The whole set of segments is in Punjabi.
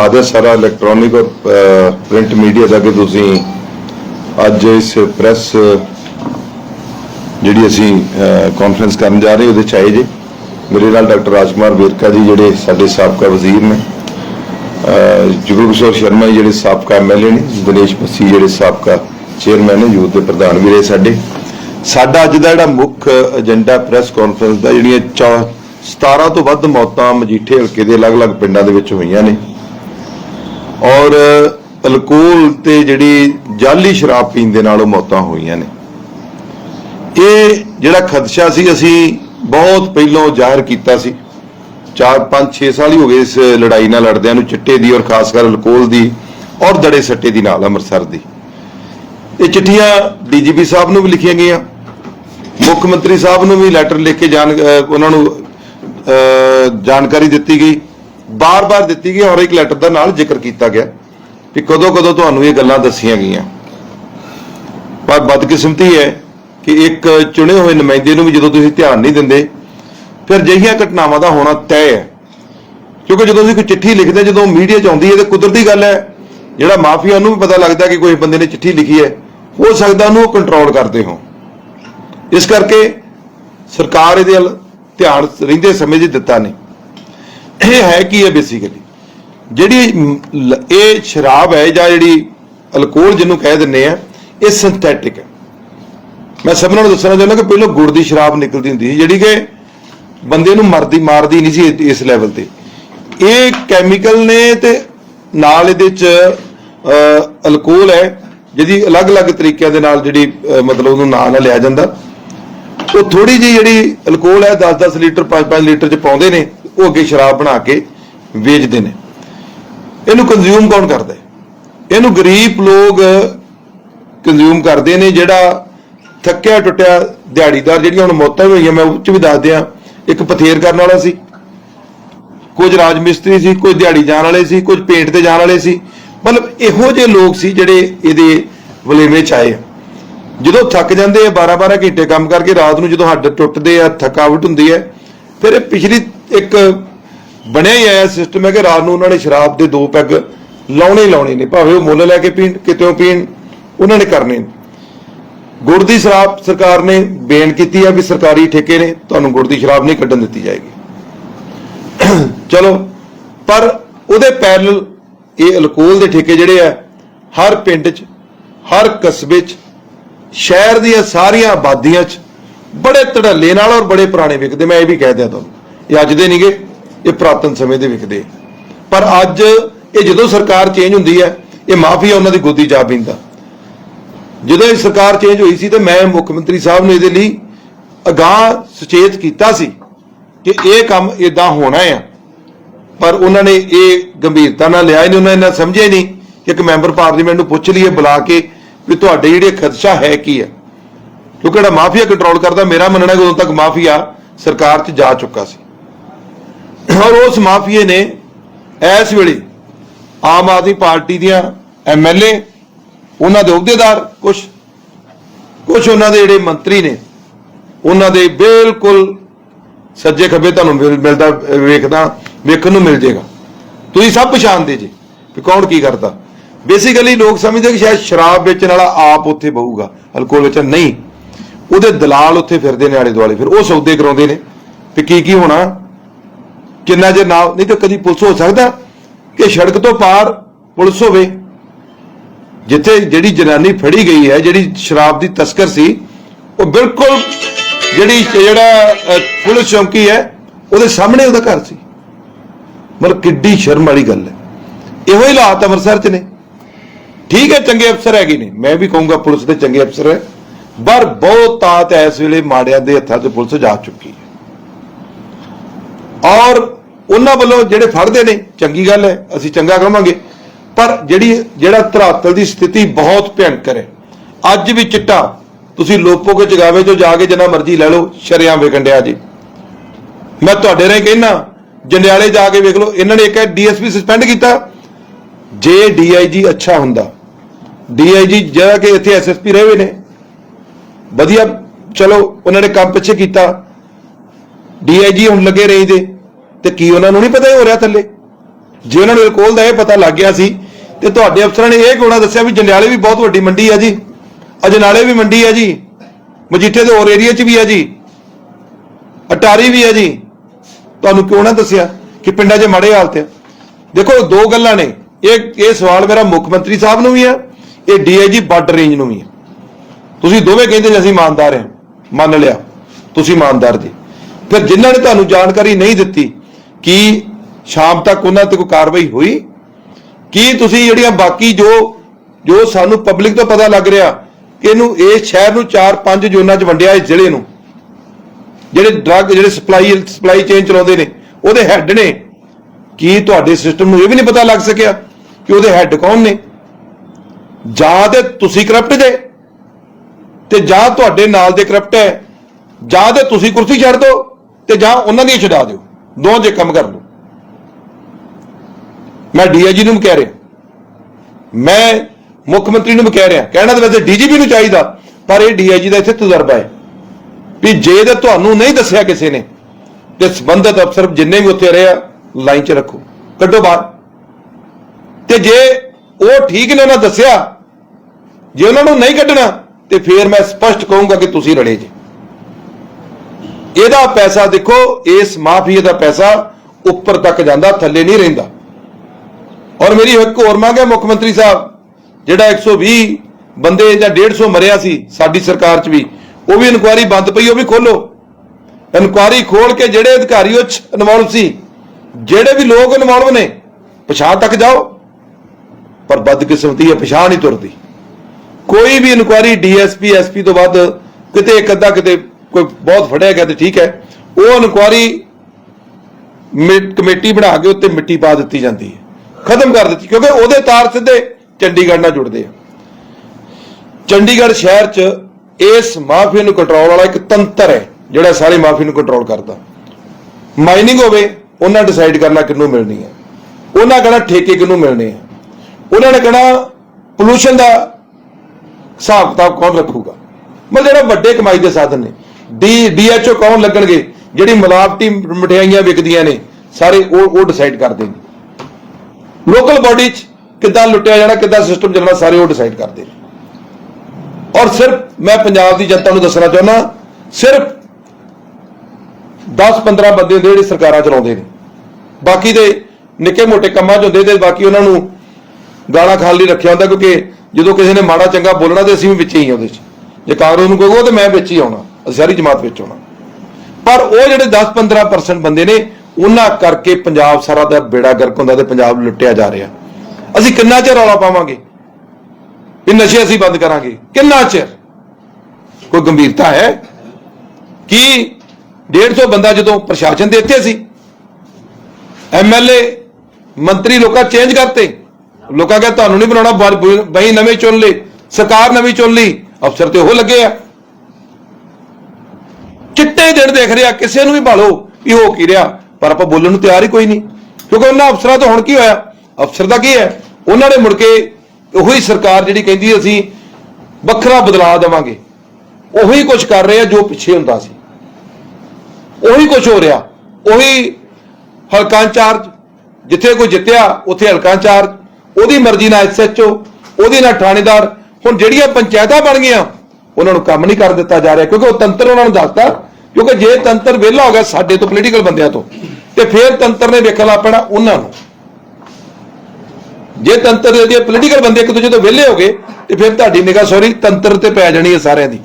ਆਦਿ ਸਾਰਾ ਇਲੈਕਟ੍ਰੋਨਿਕ ਔਰ ਪ੍ਰਿੰਟ ਮੀਡੀਆ ਦਾ ਕਿ ਤੁਸੀਂ ਅੱਜ ਇਸ ਪ੍ਰੈਸ ਜਿਹੜੀ ਅਸੀਂ ਕਾਨਫਰੰਸ ਕਰਨ ਜਾ ਰਹੇ ਉਹਦੇ ਚ ਆਏ ਜੀ। ਮੇਰੇ ਨਾਲ ਡਾਕਟਰ ਰਾਜਕੁਮਾਰ ਵੇਰਕਾ ਜੀ ਜਿਹੜੇ ਸਾਡੇ ਸਾਬਕਾ ਵਜ਼ੀਰ ਨੇ। ਜੁਗਲ ਕਿਸ਼ੋਰ ਸ਼ਰਮਾ ਜੀ ਜਿਹੜੇ ਸਾਬਕਾ ਐਮਐਲਏ ਨੇ, ਦਿਨੇਸ਼ ਮਸੀ ਜਿਹੜੇ ਸਾਬਕਾ ਚੇਅਰਮੈਨ ਨੇ, ਯੂਥ ਦੇ ਪ੍ਰਧਾਨ ਵੀ ਰਹੇ ਸਾਡੇ। ਸਾਡਾ ਅੱਜ ਦਾ ਜਿਹੜਾ ਮੁੱਖ ਏਜੰਡਾ ਪ੍ਰੈਸ ਕਾਨਫਰੰਸ ਦਾ, ਜਿਹੜੀਆਂ ਚੌ- 17 ਤੋਂ ਵੱਧ ਮੌਤਾਂ ਮਜੀਠੇ ਹਲਕੇ ਦੇ ਅਲੱਗ-ਅਲੱਗ ਪਿੰਡਾਂ ਦੇ ਵਿੱਚ ਹੋਈਆਂ ਨੇ। ਔਰ ਅਲਕੋਹਲ ਤੇ ਜਿਹੜੀ ਜਾਲੀ ਸ਼ਰਾਬ ਪੀਣ ਦੇ ਨਾਲ ਉਹ ਮੌਤਾਂ ਹੋਈਆਂ ਨੇ। ਇਹ ਜਿਹੜਾ ਖਦਸ਼ਾ ਸੀ, ਅਸੀਂ ਬਹੁਤ ਪਹਿਲਾਂ ਜ਼ਾਹਿਰ ਕੀਤਾ ਸੀ। 4 5 6 ਸਾਲ ਹੀ ਹੋ ਗਏ ਇਸ ਲੜਾਈ ਨਾਲ ਲੜਦਿਆਂ ਨੂੰ, ਚਿੱਟੇ ਦੀ ਔਰ ਖਾਸ ਕਰ ਅਲਕੋਹਲ ਦੀ ਔਰ ਦੜੇ ਸੱਟੇ ਦੀ ਨਾਲ ਅੰਮ੍ਰਿਤਸਰ ਦੀ। ਇਹ ਚਿੱਠੀਆਂ ਡੀਜੀਪੀ ਸਾਹਿਬ ਨੂੰ ਵੀ ਲਿਖੀਆਂ ਗਈਆਂ। ਮੁੱਖ ਮੰਤਰੀ ਸਾਹਿਬ ਨੂੰ ਵੀ ਲੈਟਰ ਲਿਖ ਕੇ ਜਾਣ ਉਹਨਾਂ ਨੂੰ ਜਾਣਕਾਰੀ ਦਿੱਤੀ ਗਈ। ਬਾਰ-ਬਾਰ ਦਿੱਤੀ ਗਈ ਔਰ ਇੱਕ ਲੈਟਰ ਦਾ ਨਾਲ ਜ਼ਿਕਰ ਕੀਤਾ ਗਿਆ ਕਿ ਕਦੋਂ ਕਦੋਂ ਤੁਹਾਨੂੰ ਇਹ ਗੱਲਾਂ ਦੱਸੀਆਂ ਗਈਆਂ। ਪਰ ਬਦਕਿਸਮਤੀ ਹੈ ਕਿ ਇੱਕ ਚੁਣੇ ਹੋਏ ਨੁਮਾਇੰਦੇ ਨੂੰ ਵੀ ਜਦੋਂ ਤੁਸੀਂ ਧਿਆਨ ਨਹੀਂ ਦਿੰਦੇ, ਫਿਰ ਅਜਿਹੀਆਂ ਘਟਨਾਵਾਂ ਦਾ ਹੋਣਾ ਤੈਅ ਹੈ। ਕਿਉਂਕਿ ਜਦੋਂ ਤੁਸੀਂ ਕੋਈ ਚਿੱਠੀ ਲਿਖਦੇ, ਜਦੋਂ ਮੀਡੀਆ 'ਚ ਆਉਂਦੀ ਹੈ, ਤੇ ਕੁਦਰਤੀ ਗੱਲ ਹੈ। ਜਿਹੜਾ ਮਾਫੀਆ ਉਹਨੂੰ ਵੀ ਪਤਾ ਲੱਗਦਾ ਕਿ ਕੋਈ ਬੰਦੇ ਨੇ ਚਿੱਠੀ ਲਿਖੀ ਹੈ। ਹੋ ਸਕਦਾ ਉਹਨੂੰ ਉਹ ਕੰਟਰੋਲ ਕਰਦੇ ਹੋ ਇਸ ਕਰਕੇ ਸਰਕਾਰ ਇਹਦੇ ਵੱਲ ਧਿਆਨ ਰਹਿੰਦੇ ਸਮੇਂ 'ਚ ਦਿੱਤਾ ਨਹੀਂ। ਇਹ ਹੈ ਕੀ ਹੈ ਬੇਸਿਕਲੀ ਜਿਹੜੀ ਇਹ ਸ਼ਰਾਬ ਹੈ ਜਾਂ ਜਿਹੜੀ ਅਲਕੋਹਲ ਜਿਹਨੂੰ ਕਹਿ ਦਿੰਨੇ ਆ ਇਹ ਸਿੰਥੈਟਿਕ ਹੈ। ਮੈਂ ਸਭਨਾਂ ਨੂੰ ਦੱਸਣਾ ਚਾਹੁੰਦਾ ਕਿ ਪਹਿਲਾਂ ਗੁੜ ਦੀ ਸ਼ਰਾਬ ਨਿਕਲਦੀ ਹੁੰਦੀ ਸੀ ਜਿਹੜੀ ਕਿ ਬੰਦੇ ਨੂੰ ਮਰਦੀ ਮਾਰਦੀ ਨਹੀਂ ਸੀ ਇਸ- ਲੈਵਲ ਤੇ। ਇਹ ਕੈਮੀਕਲ ਨੇ ਤੇ ਨਾਲ ਇਹਦੇ ਚ ਅਹ, ਅਲਕੋਹਲ ਹੈ ਜਿਹਦੀ ਅਲੱਗ-ਅਲੱਗ ਤਰੀਕਿਆਂ ਦੇ ਨਾਲ ਜਿਹੜੀ ਮਤਲਬ ਉਹਨੂੰ ਨਾਂ ਨਾਲ ਲਿਆ ਜਾਂਦਾ। ਉਹ ਥੋੜੀ ਜਿਹੀ ਜਿਹੜੀ ਅਲਕੋਹਲ ਹੈ 10-10 ਲੀਟਰ 5-5 ਲੀਟਰ ਚ ਪਾਉਂਦੇ ਨੇ। ਉਹ ਅੱਗੇ ਸ਼ਰਾਬ ਬਣਾ ਕੇ ਵੇਚਦੇ ਨੇ। ਇਹਨੂੰ ਕੰਜ਼ਿਊਮ ਕੌਣ ਕਰਦਾ ਹੈ? ਇਹਨੂੰ ਗਰੀਬ ਲੋਕ ਕੰਜ਼ਿਊਮ ਕਰਦੇ ਨੇ ਜਿਹੜਾ ਥੱਕਿਆ ਟੁੱਟਿਆ ਦਿਹਾੜੀਦਾਰ ਜਿਹੜੀਆਂ ਹੁਣ ਮੌਤਾਂ ਵੀ ਹੋਈਆਂ, ਮੈਂ ਉਹ ਚ ਵੀ ਦੱਸ ਦਿਆਂ। ਇੱਕ ਪਥੇਰ ਕਰਨ ਵਾਲਾ ਸੀ। ਕੁਝ ਰਾਜ ਮਿਸਤਰੀ ਸੀ, ਕੁਝ ਦਿਹਾੜੀ ਜਾਣ ਵਾਲੇ ਸੀ, ਕੁਝ ਪੇਂਟ ਤੇ ਜਾਣ ਵਾਲੇ ਸੀ। ਮਤਲਬ ਇਹੋ ਜਿਹੇ ਲੋਕ ਸੀ ਜਿਹੜੇ ਇਹਦੇ ਵਲੇਵੇਂ ਚ ਆਏ ਆ। ਜਦੋਂ ਥੱਕ ਜਾਂਦੇ ਆ 12-12 ਘੰਟੇ ਕੰਮ ਕਰਕੇ ਰਾਤ ਨੂੰ ਜਦੋਂ ਹੱਡ ਟੁੱਟਦੇ ਆ, ਥਕਾਵਟ ਹੁੰਦੀ ਹੈ ਫਿਰ ਇਹ ਪਿਛਲੀ ਇੱਕ ਬਣਿਆ ਹੀ ਆਇਆ ਸਿਸਟਮ ਹੈ ਕਿ ਰਾਤ ਨੂੰ ਉਹਨਾਂ ਨੇ ਸ਼ਰਾਬ ਦੇ ਦੋ ਪੈਗ ਲਾਉਣੇ ਲਾਉਣੇ ਨੇ। ਭਾਵੇਂ ਉਹ ਮੁੱਲ ਲੈ ਕੇ ਪੀਣ ਕਿਤੇੋਂ ਪੀਣ, ਉਹਨਾਂ ਨੇ ਕਰਨੇ ਨੇ। ਗੁੜ ਦੀ ਸ਼ਰਾਬ ਸਰਕਾਰ ਨੇ ਬੇਨ ਕੀਤੀ ਹੈ ਵੀ ਸਰਕਾਰੀ ਠੇਕੇ ਨੇ, ਤੁਹਾਨੂੰ ਗੁੜ ਦੀ ਸ਼ਰਾਬ ਨਹੀਂ ਕੱਢਣ ਦਿੱਤੀ ਜਾਏਗੀ। ਚਲੋ, ਪਰ ਉਹਦੇ ਪੈਰਲ ਇਹ ਅਲਕੋਹਲ ਦੇ ਠੇਕੇ ਜਿਹੜੇ ਆ, ਹਰ ਪਿੰਡ 'ਚ, ਹਰ ਕਸਬੇ 'ਚ, ਸ਼ਹਿਰ ਦੀਆਂ ਸਾਰੀਆਂ ਆਬਾਦੀਆਂ 'ਚ ਬੜੇ ਧੜੱਲੇ ਨਾਲ ਔਰ ਬੜੇ ਪੁਰਾਣੇ ਵਿਕਦੇ, ਮੈਂ ਇਹ ਵੀ ਕਹਿ ਦਿਆਂ ਤੁਹਾਨੂੰ, ਇਹ ਅੱਜ ਦੇ ਨਹੀਂਗੇ, ਇਹ ਪ੍ਰਾਤਨ ਸਮੇਂ ਦੇ ਵਿਕਦੇ। ਪਰ ਅੱਜ ਇਹ ਜਦੋਂ ਸਰਕਾਰ ਚੇਂਜ ਹੁੰਦੀ ਹੈ, ਇਹ ਮਾਫੀਆ ਉਹਨਾਂ ਦੀ ਗੋਦੀ ਜਾ ਪੀਂਦਾ ਜਦੋਂ ਇਹ ਸਰਕਾਰ ਚੇਂਜ ਹੋਈ ਸੀ ਤੇ ਮੈਂ ਮੁੱਖ ਮੰਤਰੀ ਸਾਹਿਬ ਨੂੰ ਇਹਦੇ ਲਈ ਅਗਾਹ ਸੁਚੇਤ ਕੀਤਾ ਸੀ ਕਿ ਇਹ ਕੰਮ ਇਦਾਂ ਹੋਣਾ ਆ। ਪਰ ਉਹਨਾਂ ਨੇ ਇਹ ਗੰਭੀਰਤਾ ਨਾਲ ਲਿਆ ਹੀ ਨਹੀਂ, ਉਹਨਾਂ ਨੇ ਨਾ ਸਮਝਿਆ ਹੀ ਨਹੀਂ ਕਿ ਇੱਕ ਮੈਂਬਰ ਪਾਰਲੀਮੈਂਟ ਨੂੰ ਪੁੱਛ ਲਈਏ, ਬੁਲਾ ਕੇ ਵੀ ਤੁਹਾਡੇ ਜਿਹੜੇ ਖਦਸ਼ਾ ਹੈ ਕੀ ਹੈ ਕਿਉਂਕਿ ਜਿਹੜਾ ਮਾਫੀਆ ਕੰਟਰੋਲ ਕਰਦਾ, ਮੇਰਾ ਮੰਨਣਾ ਕਿ ਉਦੋਂ ਤੱਕ ਮਾਫੀਆ ਸਰਕਾਰ 'ਚ ਜਾ ਚੁੱਕਾ ਸੀ। ਔਰ ਉਸ ਮਾਫੀਏ ਨੇ ਇਸ ਵੇਲੇ ਆਮ ਆਦਮੀ ਪਾਰਟੀ ਦੀਆਂ ਐਮਐਲਏ ਉਹਨਾਂ ਦੇ ਅਹੁਦੇਦਾਰ ਕੁਝ ਕੁਝ ਉਹਨਾਂ ਦੇ ਜਿਹੜੇ ਮੰਤਰੀ ਨੇ, ਉਹਨਾਂ ਦੇ ਬਿਲਕੁਲ ਸੱਜੇ ਖੱਬੇ ਤੁਹਾਨੂੰ ਮਿਲ- ਮਿਲਦਾ, ਵੇਖਦਾ, ਵੇਖਣ ਨੂੰ ਮਿਲ ਜੇਗਾ ਤੁਸੀਂ ਸਭ ਪਛਾਣਦੇ ਜੀ ਕਿ ਕੌਣ ਕੀ ਕਰਦਾ। ਬੇਸਿਕਲੀ ਲੋਕ ਸਮਝਦੇ ਕਿ ਸ਼ਾਇਦ ਸ਼ਰਾਬ ਵੇਚਣ ਵਾਲਾ ਆਪ ਉੱਥੇ ਬਹੂਗਾ, ਅਲਕੋਹਲ ਵੇਚਣ, ਨਹੀਂ। ਉਹਦੇ ਦਲਾਲ ਉੱਥੇ ਫਿਰਦੇ ਨੇ ਆਲੇ ਦੁਆਲੇ, ਫਿਰ ਉਹ ਸੌਦੇ ਕਰਾਉਂਦੇ ਨੇ। ਕਿ ਕੀ ਕੀ ਹੋਣਾ? ਕਿੰਨਾ ਜੇ ਨਾ ਨਹੀਂ ਤਾਂ ਕਦੀ ਪੁਲਿਸ ਹੋ ਸਕਦਾ ਕਿ ਸੜਕ ਤੋਂ ਪਾਰ ਪੁਲਿਸ ਹੋਵੇ। ਜਿੱਥੇ ਜਿਹੜੀ ਜਨਾਨੀ ਫੜੀ ਗਈ ਹੈ, ਜਿਹੜੀ ਸ਼ਰਾਬ ਦੀ ਤਸਕਰ ਸੀ, ਉਹ ਬਿਲਕੁਲ ਜਿਹੜੀ ਜਿਹੜਾ ਪੁਲਿਸ ਚੌਂਕੀ ਹੈ, ਉਹਦੇ ਸਾਹਮਣੇ ਉਹਦਾ ਘਰ ਸੀ। ਮਤਲਬ ਕਿੱਡੀ ਸ਼ਰਮ ਵਾਲੀ ਗੱਲ ਹੈ। ਇਹੋ ਹੀ ਹਾਲਾਤ ਅੰਮ੍ਰਿਤਸਰ 'ਚ ਨੇ। ਠੀਕ ਹੈ, ਚੰਗੇ ਅਫਸਰ ਹੈਗੇ ਨੇ। ਮੈਂ ਵੀ ਕਹੂੰਗਾ ਪੁਲਿਸ ਦੇ ਚੰਗੇ ਅਫਸਰ ਹੈ। ਪਰ ਬਹੁਤ ਤਾਤ ਇਸ ਵੇਲੇ ਮਾੜਿਆਂ ਦੇ ਹੱਥਾਂ 'ਚ ਪੁਲਿਸ ਜਾ ਚੁੱਕੀ ਹੈ। ਔਰ ਉਹਨਾਂ ਵੱਲੋਂ ਜਿਹੜੇ ਫੜਦੇ ਨੇ, ਚੰਗੀ ਗੱਲ ਹੈ, ਅਸੀਂ ਚੰਗਾ ਕਹਾਂਗੇ, ਪਰ ਜਿਹੜੀ, ਜਿਹੜਾ ਧਰਾਤਲ ਦੀ ਸਥਿਤੀ ਬਹੁਤ ਭਿਆਨਕ ਹੈ। ਅੱਜ ਵੀ ਚਿੱਟਾ, ਤੁਸੀਂ ਲੋਪੋ ਕੇ ਜਗਾਵੇ ਚੋਂ ਜਾ ਕੇ ਜਿੰਨਾ ਮਰਜ਼ੀ ਲੈ ਲਓ, ਸ਼ਰਿਆਂ ਵੇਖਣ ਡਿਆ ਜੀ। ਮੈਂ ਤੁਹਾਡੇ ਨਾਲ ਕਹਿਣਾ ਜੰਡਿਆਲੇ ਜਾ ਕੇ ਵੇਖ ਲਓ, ਇਹਨਾਂ ਨੇ ਇੱਕ ਡੀਐਸਪੀ ਸਸਪੈਂਡ ਕੀਤਾ। ਜੇ ਡੀਆਈਜੀ ਅੱਛਾ ਹੁੰਦਾ, ਡੀਆਈਜੀ ਜਿਹੜਾ ਕਿ ਇੱਥੇ ਐਸਐਸਪੀ ਰਹੇ ਨੇ ਵਧੀਆ, ਚਲੋ, ਉਹਨਾਂ ਨੇ ਕੰਮ ਪਿੱਛੇ ਕੀਤਾ। ਡੀਆਈਜੀ ਹੁਣ ਲੱਗੇ ਰਹਿੰਦੇ ਤੇ ਕੀ ਉਹਨਾਂ ਨੂੰ ਨਹੀਂ ਪਤਾ ਇਹ ਹੋ ਰਿਹਾ ਥੱਲੇ? ਜੇ ਉਹਨਾਂ ਨੂੰ ਅਲਕੋਹਲ ਦਾ ਇਹ ਪਤਾ ਲੱਗ ਗਿਆ ਸੀ, ਤੇ ਤੁਹਾਡੇ ਅਫਸਰਾਂ ਨੇ ਇਹ ਕਿਉਂ ਦੱਸਿਆ ਵੀ ਜੰਡਿਆਲੇ ਵੀ ਬਹੁਤ ਵੱਡੀ ਮੰਡੀ ਆ ਜੀ? ਅਜਨਾਲੇ ਵੀ ਮੰਡੀ ਆ ਜੀ? ਮਜੀਠੇ ਦੇ ਹੋਰ ਏਰੀਆ 'ਚ ਵੀ ਆ ਜੀ? ਅਟਾਰੀ ਵੀ ਆ ਜੀ? ਤੁਹਾਨੂੰ ਕਿਉਂ ਨਾ ਦੱਸਿਆ ਕਿ ਪਿੰਡਾਂ 'ਚ ਮਾੜੇ ਹਾਲਤ ਹੈ ਦੇਖੋ, ਦੋ ਗੱਲਾਂ ਨੇ। ਇਹ ਇਹ ਸਵਾਲ ਮੇਰਾ ਮੁੱਖ ਮੰਤਰੀ ਸਾਹਿਬ ਨੂੰ ਵੀ ਆ, ਇਹ ਡੀਆਈਜੀ ਬਾਰਡਰ ਰੇਂਜ ਨੂੰ ਵੀ ਆ। ਤੁਸੀਂ ਦੋਵੇਂ ਕਹਿੰਦੇ ਜੀ ਅਸੀਂ ਇਮਾਨਦਾਰ ਹਾਂ, ਮੰਨ ਲਿਆ, ਤੁਸੀਂ ਇਮਾਨਦਾਰ ਜੀ। ਫਿਰ ਜਿਨ੍ਹਾਂ ਨੇ ਤੁਹਾਨੂੰ ਜਾਣਕਾਰੀ ਨਹੀਂ ਦਿੱਤੀ ਕਿ ਸ਼ਾਮ ਤੱਕ ਉਹਨਾਂ ਤੇ ਕੋਈ ਕਾਰਵਾਈ ਹੋਈ, ਕੀ ਤੁਸੀਂ ਜਿਹੜੀਆਂ ਬਾਕੀ ਜੋ ਜੋ ਸਾਨੂੰ ਪਬਲਿਕ ਤੋਂ ਪਤਾ ਲੱਗ ਰਿਹਾ ਕਿ ਇਹਨੂੰ ਇਸ ਸ਼ਹਿਰ ਨੂੰ 4-5 ਜ਼ੋਨਾਂ 'ਚ ਵੰਡਿਆ ਇਸ ਜ਼ਿਲ੍ਹੇ ਨੂੰ, ਜਿਹੜੇ ਡਰੱਗ ਜਿਹੜੇ ਸਪਲਾਈ ਸਪਲਾਈ ਚੇਨ ਚਲਾਉਂਦੇ ਨੇ, ਉਹਦੇ ਹੈੱਡ ਨੇ, ਕੀ ਤੁਹਾਡੇ ਸਿਸਟਮ ਨੂੰ ਇਹ ਵੀ ਨਹੀਂ ਪਤਾ ਲੱਗ ਸਕਿਆ ਕਿ ਉਹਦੇ ਹੈੱਡ ਕੌਣ ਨੇ? ਜਾਂ ਤੇ ਤੁਸੀਂ ਕਰਪਟ ਜੇ? ਤੇ ਜਾਂ ਤੁਹਾਡੇ ਨਾਲ ਦੇ ਕਰਪਟ ਹੈ, ਜਾਂ ਤੇ ਤੁਸੀਂ ਕੁਰਸੀ ਛੱਡ ਦਿਓ ਤੇ ਜਾਂ ਉਹਨਾਂ ਦੀ ਛਡਾ ਦਿਓ। ਦੋ ਜੇ ਕੰਮ ਕਰ ਲਓ। ਮੈਂ ਡੀਆਈਜੀ ਨੂੰ ਵੀ ਕਹਿ ਰਿਹਾ। ਮੈਂ ਮੁੱਖ ਮੰਤਰੀ ਨੂੰ ਵੀ ਕਹਿ ਰਿਹਾ। ਕਹਿਣਾ ਤਾਂ ਵੈਸੇ ਡੀਜੀਪੀ ਨੂੰ ਚਾਹੀਦਾ, ਪਰ ਇਹ ਡੀਆਈਜੀ ਦਾ ਇੱਥੇ ਤਜਰਬਾ ਹੈ। ਵੀ ਜੇ ਤੇ ਤੁਹਾਨੂੰ ਨਹੀਂ ਦੱਸਿਆ ਕਿਸੇ ਨੇ, ਤੇ ਸੰਬੰਧਿਤ ਅਫਸਰ ਜਿੰਨੇ ਵੀ ਉੱਥੇ ਰਹੇ ਆ, ਲਾਈਨ 'ਚ ਰੱਖੋ। ਕੱਢੋ ਬਾਹਰ। ਤੇ ਜੇ ਉਹ ਠੀਕ ਨੇ, ਉਹਨਾਂ ਦੱਸਿਆ, ਜੇ ਉਹਨਾਂ ਨੂੰ ਨਹੀਂ ਕੱਢਣਾ ਤੇ ਫੇਰ ਮੈਂ ਸਪਸ਼ਟ ਕਹੂੰਗਾ ਕਿ ਤੁਸੀਂ ਰਲੇ ਜੇ। ਇਹਦਾ ਪੈਸਾ ਦੇਖੋ, ਇਸ ਮਾਫੀਆ ਦਾ ਪੈਸਾ ਉੱਪਰ ਤੱਕ ਜਾਂਦਾ, ਥੱਲੇ ਨਹੀਂ ਰਹਿੰਦਾ। ਔਰ ਮੇਰੀ ਇੱਕ ਹੋਰ ਮੰਗ ਹੈ ਮੁੱਖ ਮੰਤਰੀ ਸਾਹਿਬ, ਜਿਹੜਾ 120 ਬੰਦੇ ਜਾਂ 150 ਮਰਿਆ ਸੀ, ਸਾਡੀ ਸਰਕਾਰ 'ਚ ਵੀ, ਉਹ ਵੀ ਇਨਕੁਆਰੀ ਬੰਦ ਪਈ, ਉਹ ਵੀ ਖੋਲੋ। ਇਨਕੁਆਰੀ ਖੋਲ ਕੇ ਜਿਹੜੇ ਅਧਿਕਾਰੀ ਉਹ ਇਨਵੋਲਵ ਸੀ, ਜਿਹੜੇ ਵੀ ਲੋਕ ਇਨਵੋਲਵ ਨੇ, ਪਛਾਣ ਤੱਕ ਜਾਓ। ਪਰ ਬਦਕਿਸਮਤੀ ਹੈ, ਪਛਾਣ ਨਹੀਂ ਤੁਰਦੀ। ਕੋਈ ਵੀ ਇਨਕੁਆਰੀ ਡੀਐਸਪੀ, ਐਸਪੀ ਤੋਂ ਵੱਧ ਕਿਤੇ ਇੱਕ ਅੱਧਾ ਕਿਤੇ ਕੋਈ ਬਹੁਤ ਫੜਿਆ ਗਿਆ ਤੇ ਠੀਕ ਹੈ, ਉਹ ਇਨਕੁਆਰੀ ਕਮੇਟੀ ਬਣਾ ਕੇ ਉੱਤੇ ਮਿੱਟੀ ਪਾ ਦਿੱਤੀ ਜਾਂਦੀ ਹੈ, ਖਤਮ ਕਰ ਦਿੱਤੀ, ਕਿਉਂਕਿ ਉਹਦੇ ਤਾਰ ਸਿੱਧੇ ਚੰਡੀਗੜ੍ਹ ਨਾਲ ਜੁੜਦੇ ਆ। ਚੰਡੀਗੜ੍ਹ ਸ਼ਹਿਰ 'ਚ ਇਸ ਮਾਫੀਆ ਨੂੰ ਕੰਟਰੋਲ ਵਾਲਾ ਇੱਕ ਤੰਤਰ ਹੈ, ਜਿਹੜਾ ਸਾਰੇ ਮਾਫੀਆ ਨੂੰ ਕੰਟਰੋਲ ਕਰਦਾ। ਮਾਈਨਿੰਗ ਹੋਵੇ, ਉਹਨਾਂ ਡਿਸਾਈਡ ਕਰਨਾ ਕਿੰਨੂੰ ਮਿਲਣੀ ਹੈ। ਉਹਨਾਂ ਕਹਿਣਾ ਠੇਕੇ ਕਿੰਨੂੰ ਮਿਲਣੇ ਆ। ਉਹਨਾਂ ਨੇ ਕਹਿਣਾ ਪੋਲੂਸ਼ਨ ਦਾ ਹਿਸਾਬ ਕਿਤਾਬ ਕੌਣ ਰੱਖੂਗਾ? ਮਤਲਬ ਜਿਹੜਾ ਵੱਡੇ ਕਮਾਈ ਦੇ ਸਾਧਨ ਨੇ। ਡੀ ਡੀਐਚਓ ਕੌਣ ਲੱਗਣਗੇ? ਜਿਹੜੀ ਮਿਲਾਵਟੀ ਮਠਿਆਈਆਂ ਵਿਕਦੀਆਂ ਨੇ, ਸਾਰੇ ਉਹ ਉਹ ਡਿਸਾਈਡ ਕਰਦੇ ਨੇ। ਲੋਕਲ ਬਾਡੀ 'ਚ ਕਿੱਦਾਂ ਲੁੱਟਿਆ ਜਾਣਾ, ਕਿੱਦਾਂ ਸਿਸਟਮ ਚੱਲਣਾ, ਸਾਰੇ ਉਹ ਡਿਸਾਈਡ ਕਰਦੇ ਨੇ। ਔਰ ਸਿਰਫ ਮੈਂ ਪੰਜਾਬ ਦੀ ਜਨਤਾ ਨੂੰ ਦੱਸਣਾ ਚਾਹੁੰਦਾ, ਸਿਰਫ 10-15 ਬੰਦੇ ਹੁੰਦੇ ਜਿਹੜੇ ਸਰਕਾਰਾਂ ਚਲਾਉਂਦੇ ਨੇ। ਬਾਕੀ ਦੇ ਨਿੱਕੇ ਮੋਟੇ ਕੰਮਾਂ 'ਚ ਹੁੰਦੇ ਤੇ ਬਾਕੀ ਉਹਨਾਂ ਨੂੰ ਗਾਲਾਂ ਖਾਣ ਲਈ ਰੱਖਿਆ ਹੁੰਦਾ, ਕਿਉਂਕਿ ਜਦੋਂ ਕਿਸੇ ਨੇ ਮਾੜਾ ਚੰਗਾ ਬੋਲਣਾ ਤੇ ਅਸੀਂ ਵੀ ਵਿੱਚ ਹੀ ਆ ਉਹਦੇ 'ਚ। ਜੇ ਕਾਂਗਰਸ ਨੂੰ ਕਹੂਗਾ ਤੇ ਮੈਂ ਵਿੱਚ ਹੀ ਆਉਣਾ। ਅਸੀਂ ਸਾਰੀ ਜਮਾਤ ਵਿੱਚ ਆਉਣਾ। ਪਰ ਉਹ ਜਿਹੜੇ 10-15% ਬੰਦੇ ਨੇ, ਉਹਨਾਂ ਕਰਕੇ ਪੰਜਾਬ ਸਾਰਾ ਦਾ ਬੇੜਾ ਗਰਕ ਹੁੰਦਾ ਤੇ ਪੰਜਾਬ ਲੁੱਟਿਆ ਜਾ ਰਿਹਾ। ਅਸੀਂ ਕਿੰਨਾ ਚਿਰ ਰੌਲਾ ਪਾਵਾਂਗੇ? ਇਹ ਨਸ਼ੇ ਅਸੀਂ ਬੰਦ ਕਰਾਂਗੇ। ਕਿੰਨਾ ਚਿਰ? ਕੋਈ ਗੰਭੀਰਤਾ ਹੈ? ਕਿ 150 ਬੰਦਾ ਜਦੋਂ ਪ੍ਰਸ਼ਾਸਨ ਦੇ ਇੱਥੇ ਸੀ ਐਮਐਲਏ ਮੰਤਰੀ ਲੋਕਾਂ ਚੇਂਜ ਕਰਤੇ ਲੋਕਾਂ ਕਹਿੰਦੇ ਤੁਹਾਨੂੰ ਨਹੀਂ ਬਣਾਉਣਾ ਬਈ ਨਵੇਂ ਚੁਣ ਲਏ ਸਰਕਾਰ ਨਵੀਂ ਚੁਣ ਲਈ। ਅਫਸਰ ਤੇ ਉਹ ਲੱਗੇ ਆ। ਚਿੱਟੇ ਦਿਨ ਦੇਖ ਰਿਹਾ, ਕਿਸੇ ਨੂੰ ਵੀ ਭਾਲੋ, ਵੀ ਹੋ ਕੀ ਰਿਹਾ। ਪਰ ਆਪਾਂ ਬੋਲਣ ਨੂੰ ਤਿਆਰ ਹੀ ਕੋਈ ਨਹੀਂ। ਕਿਉਂਕਿ ਉਹਨਾਂ ਅਫਸਰਾਂ ਤੋਂ ਹੁਣ ਕੀ ਹੋਇਆ? ਅਫਸਰ ਦਾ ਕੀ ਹੈ? ਉਹਨਾਂ ਨੇ ਮੁੜ ਕੇ ਉਹੀ ਸਰਕਾਰ ਜਿਹੜੀ ਕਹਿੰਦੀ ਅਸੀਂ ਵੱਖਰਾ ਬਦਲਾ ਦੇਵਾਂਗੇ। ਉਹੀ ਕੁਝ ਕਰ ਰਹੇ ਆ, ਜੋ ਪਿੱਛੇ ਹੁੰਦਾ ਸੀ। ਉਹੀ ਕੁਝ ਹੋ ਰਿਹਾ। ਉਹੀ ਹਲਕਾ ਇੰਚਾਰਜ, ਜਿੱਥੇ ਕੋਈ ਜਿੱਤਿਆ, ਉੱਥੇ ਹਲਕਾ ਇੰਚਾਰਜ। ਉਹਦੀ ਮਰਜ਼ੀ ਨਾਲ ਐਸਐਚਓ ਉਹਦੀ ਨਾਲ ਥਾਣੇਦਾਰ, ਹੁਣ ਜਿਹੜੀਆਂ ਪੰਚਾਇਤਾਂ ਬਣ ਗਈਆਂ, ਉਹਨਾਂ ਨੂੰ ਕੰਮ ਨਹੀਂ ਕਰ ਦਿੱਤਾ ਜਾ ਰਿਹਾ, ਕਿਉਂਕਿ ਉਹ ਤੰਤਰ ਉਹਨਾਂ ਨੂੰ ਦੱਸਦਾ, ਕਿਉਂਕਿ ਜੇ ਤੰਤਰ ਵਿਹਲਾ ਹੋ ਗਿਆ ਸਾਡੇ ਤੋਂ ਪੋਲੀਟੀਕਲ ਬੰਦਿਆਂ ਤੋਂ, ਤੇ ਫਿਰ ਤੰਤਰ ਨੇ ਵੇਖਣਾ ਪੈਣਾ ਉਹਨਾਂ ਨੂੰ। ਜੇ ਤੰਤਰ ਦੇ ਪੋਲੀਟੀਕਲ ਬੰਦੇ ਇੱਕ ਦੂਜੇ ਤੋਂ ਵਿਹਲੇ ਹੋ ਗਏ, ਤੇ ਫਿਰ ਤੁਹਾਡੀ ਨਿਗਾਹ ਸੋਰੀ, ਤੰਤਰ ਤੇ ਪੈ ਜਾਣੀ ਹੈ ਸਾਰਿਆਂ ਦੀ।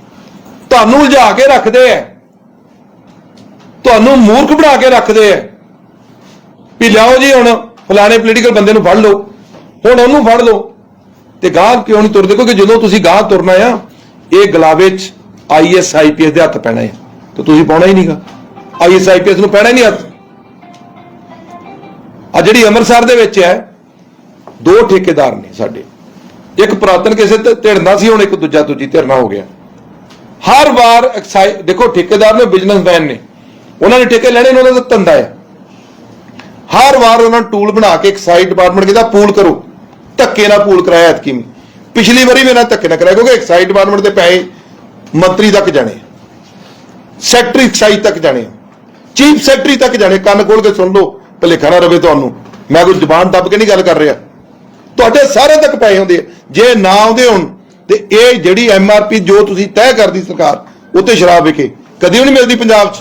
ਤੁਹਾਨੂੰ ਉਲਝਾ ਕੇ ਰੱਖਦੇ ਐ। ਤੁਹਾਨੂੰ ਮੂਰਖ ਬਣਾ ਕੇ ਰੱਖਦੇ ਐ। ਵੀ ਲਿਆਓ ਜੀ ਹੁਣ, ਫਲਾਣੇ ਪੋਲੀਟੀਕਲ ਬੰਦੇ ਨੂੰ ਫੜ ਲਓ। ਹੁਣ ਉਹਨੂੰ ਫੜ ਲਓ ਤੇ ਗਾਹ ਕਿਉਂ ਨਹੀਂ ਤੁਰਦੇ? ਕਿਉਂਕਿ ਜਦੋਂ ਤੁਸੀਂ ਗਾਹ ਤੁਰਨਾ ਆ, ਇਹ ਗਲਾਵੇ 'ਚ ਆਈਐਸ ਆਈਪੀਐਸ ਦੇ ਹੱਥ ਪੈਣਾ ਹੈ ਤੇ ਤੁਸੀਂ ਪਾਉਣਾ ਹੀ ਨਹੀਂਗਾ ਆਈਐਸ ਆਈਪੀਐਸ ਨੂੰ ਪੈਣਾ ਹੀ ਨਹੀਂ ਹੱਥ। ਆ ਜਿਹੜੀ ਅੰਮ੍ਰਿਤਸਰ ਦੇ ਵਿੱਚ ਹੈ, ਦੋ ਠੇਕੇਦਾਰ ਨੇ ਸਾਡੇ। ਇੱਕ ਪੁਰਾਤਨ ਕਿਸੇ ਤੇ ਢਿੜਨਾ ਸੀ, ਹੁਣ ਇੱਕ ਦੂਜਾ, ਦੂਜੀ ਧਿਰਨਾ ਹੋ ਗਿਆ। ਹਰ ਵਾਰ ਐਕਸਾਈ- ਦੇਖੋ, ਠੇਕੇਦਾਰ ਨੇ, ਬਿਜ਼ਨਸਮੈਨ ਨੇ। ਉਹਨਾਂ ਨੇ ਠੇਕੇ ਲੈਣੇ ਨੇ, ਉਹਨਾਂ ਦਾ ਧੰਦਾ ਹੈ ਹਰ ਵਾਰ ਉਹਨਾਂ ਨੂੰ ਟੂਲ ਬਣਾ ਕੇ ਐਕਸਾਈਜ਼ ਡਿਪਾਰਟਮੈਂਟ ਕਹਿੰਦਾ, ਪੂਲ ਕਰੋ। ਧੱਕੇ ਨਾਲ ਪੂਲ ਕਰਾਇਆ ਐਤਕੀ ਵੀ ਪਿਛਲੀ ਵਾਰੀ ਵੀ ਇਹਨਾਂ ਧੱਕੇ ਨਾਲ ਕਰਾਇਆ, ਕਿਉਂਕਿ ਐਕਸਾਈਜ਼ ਡਿਪਾਰਟਮੈਂਟ ਦੇ ਪੈਸੇ ਮੰਤਰੀ ਤੱਕ ਜਾਣੇ। ਸੈਕਟਰੀ ਐਕਸਾਈਜ਼ ਤੱਕ ਜਾਣੇ। ਚੀਫ ਸੈਕਟਰੀ ਤੱਕ ਜਾਣੇ। ਕੰਨ ਖੋਲ ਕੇ ਸੁਣ ਲਓ, ਭਲੇਖਾ ਨਾ ਰਵੇ ਤੁਹਾਨੂੰ। ਮੈਂ ਕੋਈ ਜ਼ੁਬਾਨ ਦੱਬ ਕੇ ਨਹੀਂ ਗੱਲ ਕਰ ਰਿਹਾ। ਤੁਹਾਡੇ ਸਾਰੇ ਤੱਕ ਪੈਸੇ ਹੁੰਦੇ ਆ। ਜੇ ਨਾ ਆਉਂਦੇ ਹੁਣ, ਤੇ ਇਹ ਜਿਹੜੀ ਐਮਆਰਪੀ ਜੋ ਤੁਸੀਂ ਤੈਅ ਕਰਦੀ ਸਰਕਾਰ ਉੱਤੇ ਸ਼ਰਾਬ ਵਿਕੇ ਕਦੀ ਵੀ ਨਹੀਂ ਮਿਲਦੀ ਪੰਜਾਬ 'ਚ।